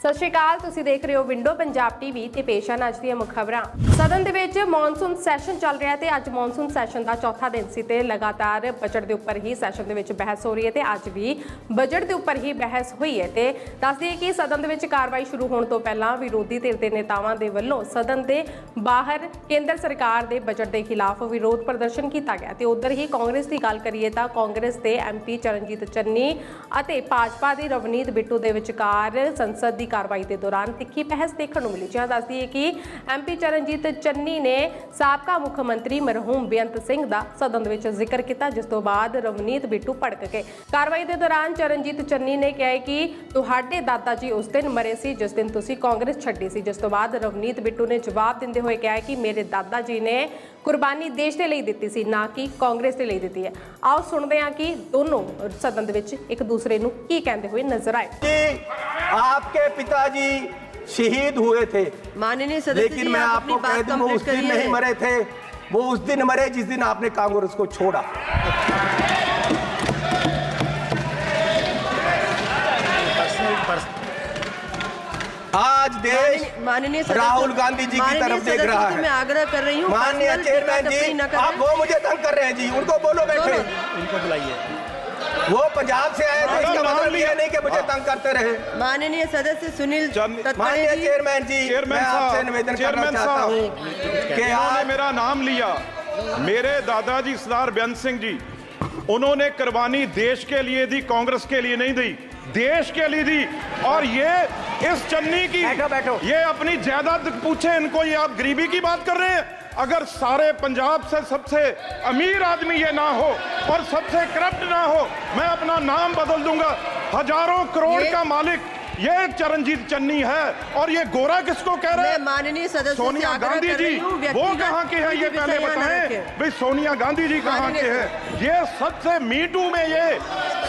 ਸਤਿ ਸ਼੍ਰੀ ਅਕਾਲ, ਤੁਸੀਂ ਦੇਖ ਰਹੇ ਹੋ ਵਿੰਡੋ ਪੰਜਾਬ ਟੀਵੀ ਤੇ ਪੇਸ਼ ਹਨ ਅੱਜ ਦੀਆਂ ਮੁੱਖ ਖਬਰਾਂ। ਸਦਨ ਦੇ ਵਿੱਚ ਮੌਨਸੂਨ ਸੈਸ਼ਨ ਚੱਲ ਰਿਹਾ ਹੈ ਤੇ ਅੱਜ ਮੌਨਸੂਨ ਸੈਸ਼ਨ ਦਾ ਚੌਥਾ ਦਿਨ ਸੀ ਤੇ ਲਗਾਤਾਰ ਬਜਟ ਦੇ ਉੱਪਰ ਹੀ ਸੈਸ਼ਨ ਦੇ ਵਿੱਚ ਬਹਿਸ ਹੋ ਰਹੀ ਹੈ ਤੇ ਅੱਜ ਵੀ ਬਜਟ ਦੇ ਉੱਪਰ ਹੀ ਬਹਿਸ ਹੋਈ ਹੈ ਤੇ ਦੱਸ ਦਈਏ ਕਿ ਸਦਨ ਦੇ ਵਿੱਚ ਕਾਰਵਾਈ ਸ਼ੁਰੂ ਹੋਣ ਤੋਂ ਪਹਿਲਾਂ ਵਿਰੋਧੀ ਧਿਰ ਦੇ ਨੇਤਾਵਾਂ ਦੇ ਵੱਲੋਂ ਸਦਨ ਦੇ ਬਾਹਰ ਕੇਂਦਰ ਸਰਕਾਰ ਦੇ ਬਜਟ ਦੇ ਖਿਲਾਫ ਵਿਰੋਧ ਪ੍ਰਦਰਸ਼ਨ ਕੀਤਾ ਗਿਆ ਤੇ ਉਧਰ ਹੀ ਕਾਂਗਰਸ ਦੀ ਗੱਲ ਕਰੀਏ ਤਾਂ ਕਾਂਗਰਸ ਦੇ ਐਮਪੀ ਚਰਨਜੀਤ ਚੰਨੀ ਅਤੇ ਭਾਜਪਾ ਦੀ ਰਵਨੀਤ ਬਿੱਟੂ ਦੇ ਵਿਚਕਾਰ ਸੰਸਦ ਦੀ ਕਾਰਵਾਈ ਦੇ ਦੌਰਾਨ ਤਿੱਖੀ ਬਹਿਸ ਦੇਖਣ ਨੂੰ ਮਿਲੀ। ਜਿਹਾਂ ਦੱਸਦੀ ਹੈ ਕਿ ਐਮਪੀ ਚਰਨਜੀਤ ਚੰਨੀ ਨੇ ਸਾਬਕਾ ਮੁੱਖ ਮੰਤਰੀ ਮਰਹੂਮ ਬੇਅੰਤ ਸਿੰਘ ਦਾ ਸਦਨ ਦੇ ਵਿੱਚ ਜ਼ਿਕਰ ਕੀਤਾ, ਜਿਸ ਤੋਂ ਬਾਅਦ ਰਵਨੀਤ ਬਿੱਟੂ ਭੜਕ ਗਏ ਕਾਰਵਾਈ ਦੇ ਦੌਰਾਨ ਚਰਨਜੀਤ ਚੰਨੀ ਨੇ ਕਿਹਾ ਕਿ ਤੁਹਾਡੇ ਦਾਦਾ ਜੀ ਉਸ ਦਿਨ ਮਰੇ ਸੀ, ਜਿਸ ਦਿਨ ਤੁਸੀਂ ਕਾਂਗਰਸ ਛੱਡੀ ਸੀ। ਜਿਸ ਤੋਂ ਬਾਅਦ ਰਵਨੀਤ ਬਿੱਟੂ ਨੇ ਜਵਾਬ ਦਿੰਦੇ ਹੋਏ ਕਿਹਾ ਕਿ ਮੇਰੇ ਦਾਦਾ ਜੀ ਨੇ ਕੁਰਬਾਨੀ ਦੇਸ਼ ਦੇ ਲਈ ਦਿੱਤੀ ਸੀ ਨਾ ਕਿ ਕਾਂਗਰਸ ਦੇ ਲਈ ਦਿੱਤੀ ਹੈ ਆਓ ਸੁਣਦੇ ਹਾਂ ਕਿ ਦੋਨੋਂ ਸਦਨ ਦੇ ਵਿੱਚ ਇੱਕ ਦੂਸਰੇ ਨੂੰ ਕੀ ਕਹਿੰਦੇ ਹੋਏ ਨਜ਼ਰ ਆਏ जी आपके पिताजी शहीद हुए थे माननीय सदस्य लेकिन जी मैं आप आपको अपनी कह बात दूं वो उस कंप्लीट दिन नहीं करिए मरे थे वो उस दिन मरे जिस दिन आपने कांग्रेस को छोड़ा आज देश माननीय- राहुल गांधी जी की तरफ़ देख रहा है। मैं आग्रह कर रही हूँ माननीय चेयरमैन जी आप वो मुझे तंग कर रहे हैं जी उनको बोलो बैठे। इनको बुलाइए। वो पंजाब से आए थे इसका मतलब ये नहीं कि मुझे तंग करते रहे। माननीय सदस्य सुनील माननीय चेयरमैन जी चेयरमैन मैं आपसे साहब, निवेदन करना चेयरमैन चाहता साहब, हूँ कि आज मेरा नाम लिया। मेरे दादाजी सरदार बेंत सिंह जी उन्होंने कुर्बानी देश के लिए दी कांग्रेस के लिए नहीं दी। देश के लिए दी। और ये इस चन्नी की बैठो, बैठो। ये अपनी जायदाद पूछे इनको ये आप गरीबी की बात कर रहे हैं। अगर सारे पंजाब से सबसे अमीर आदमी ये ना हो और सबसे करप्ट ना हो मैं अपना नाम बदल दूँगा। हज़ारों करोड़ का मालिक ये चरणजीत चन्नी है और ये गोरा किसको कह रहे मैं हैं माननीय सदस्य से सोनिया आग्रह गांधी कर जी रही हूँ वो व्यक्तिगत कहाँ के हैं कोई ये भी पहले विषय यहाँ न बताएं रखें। भाई सोनिया गांधी जी कहाँ माननीय के हैं ये सबसे मीटू में ये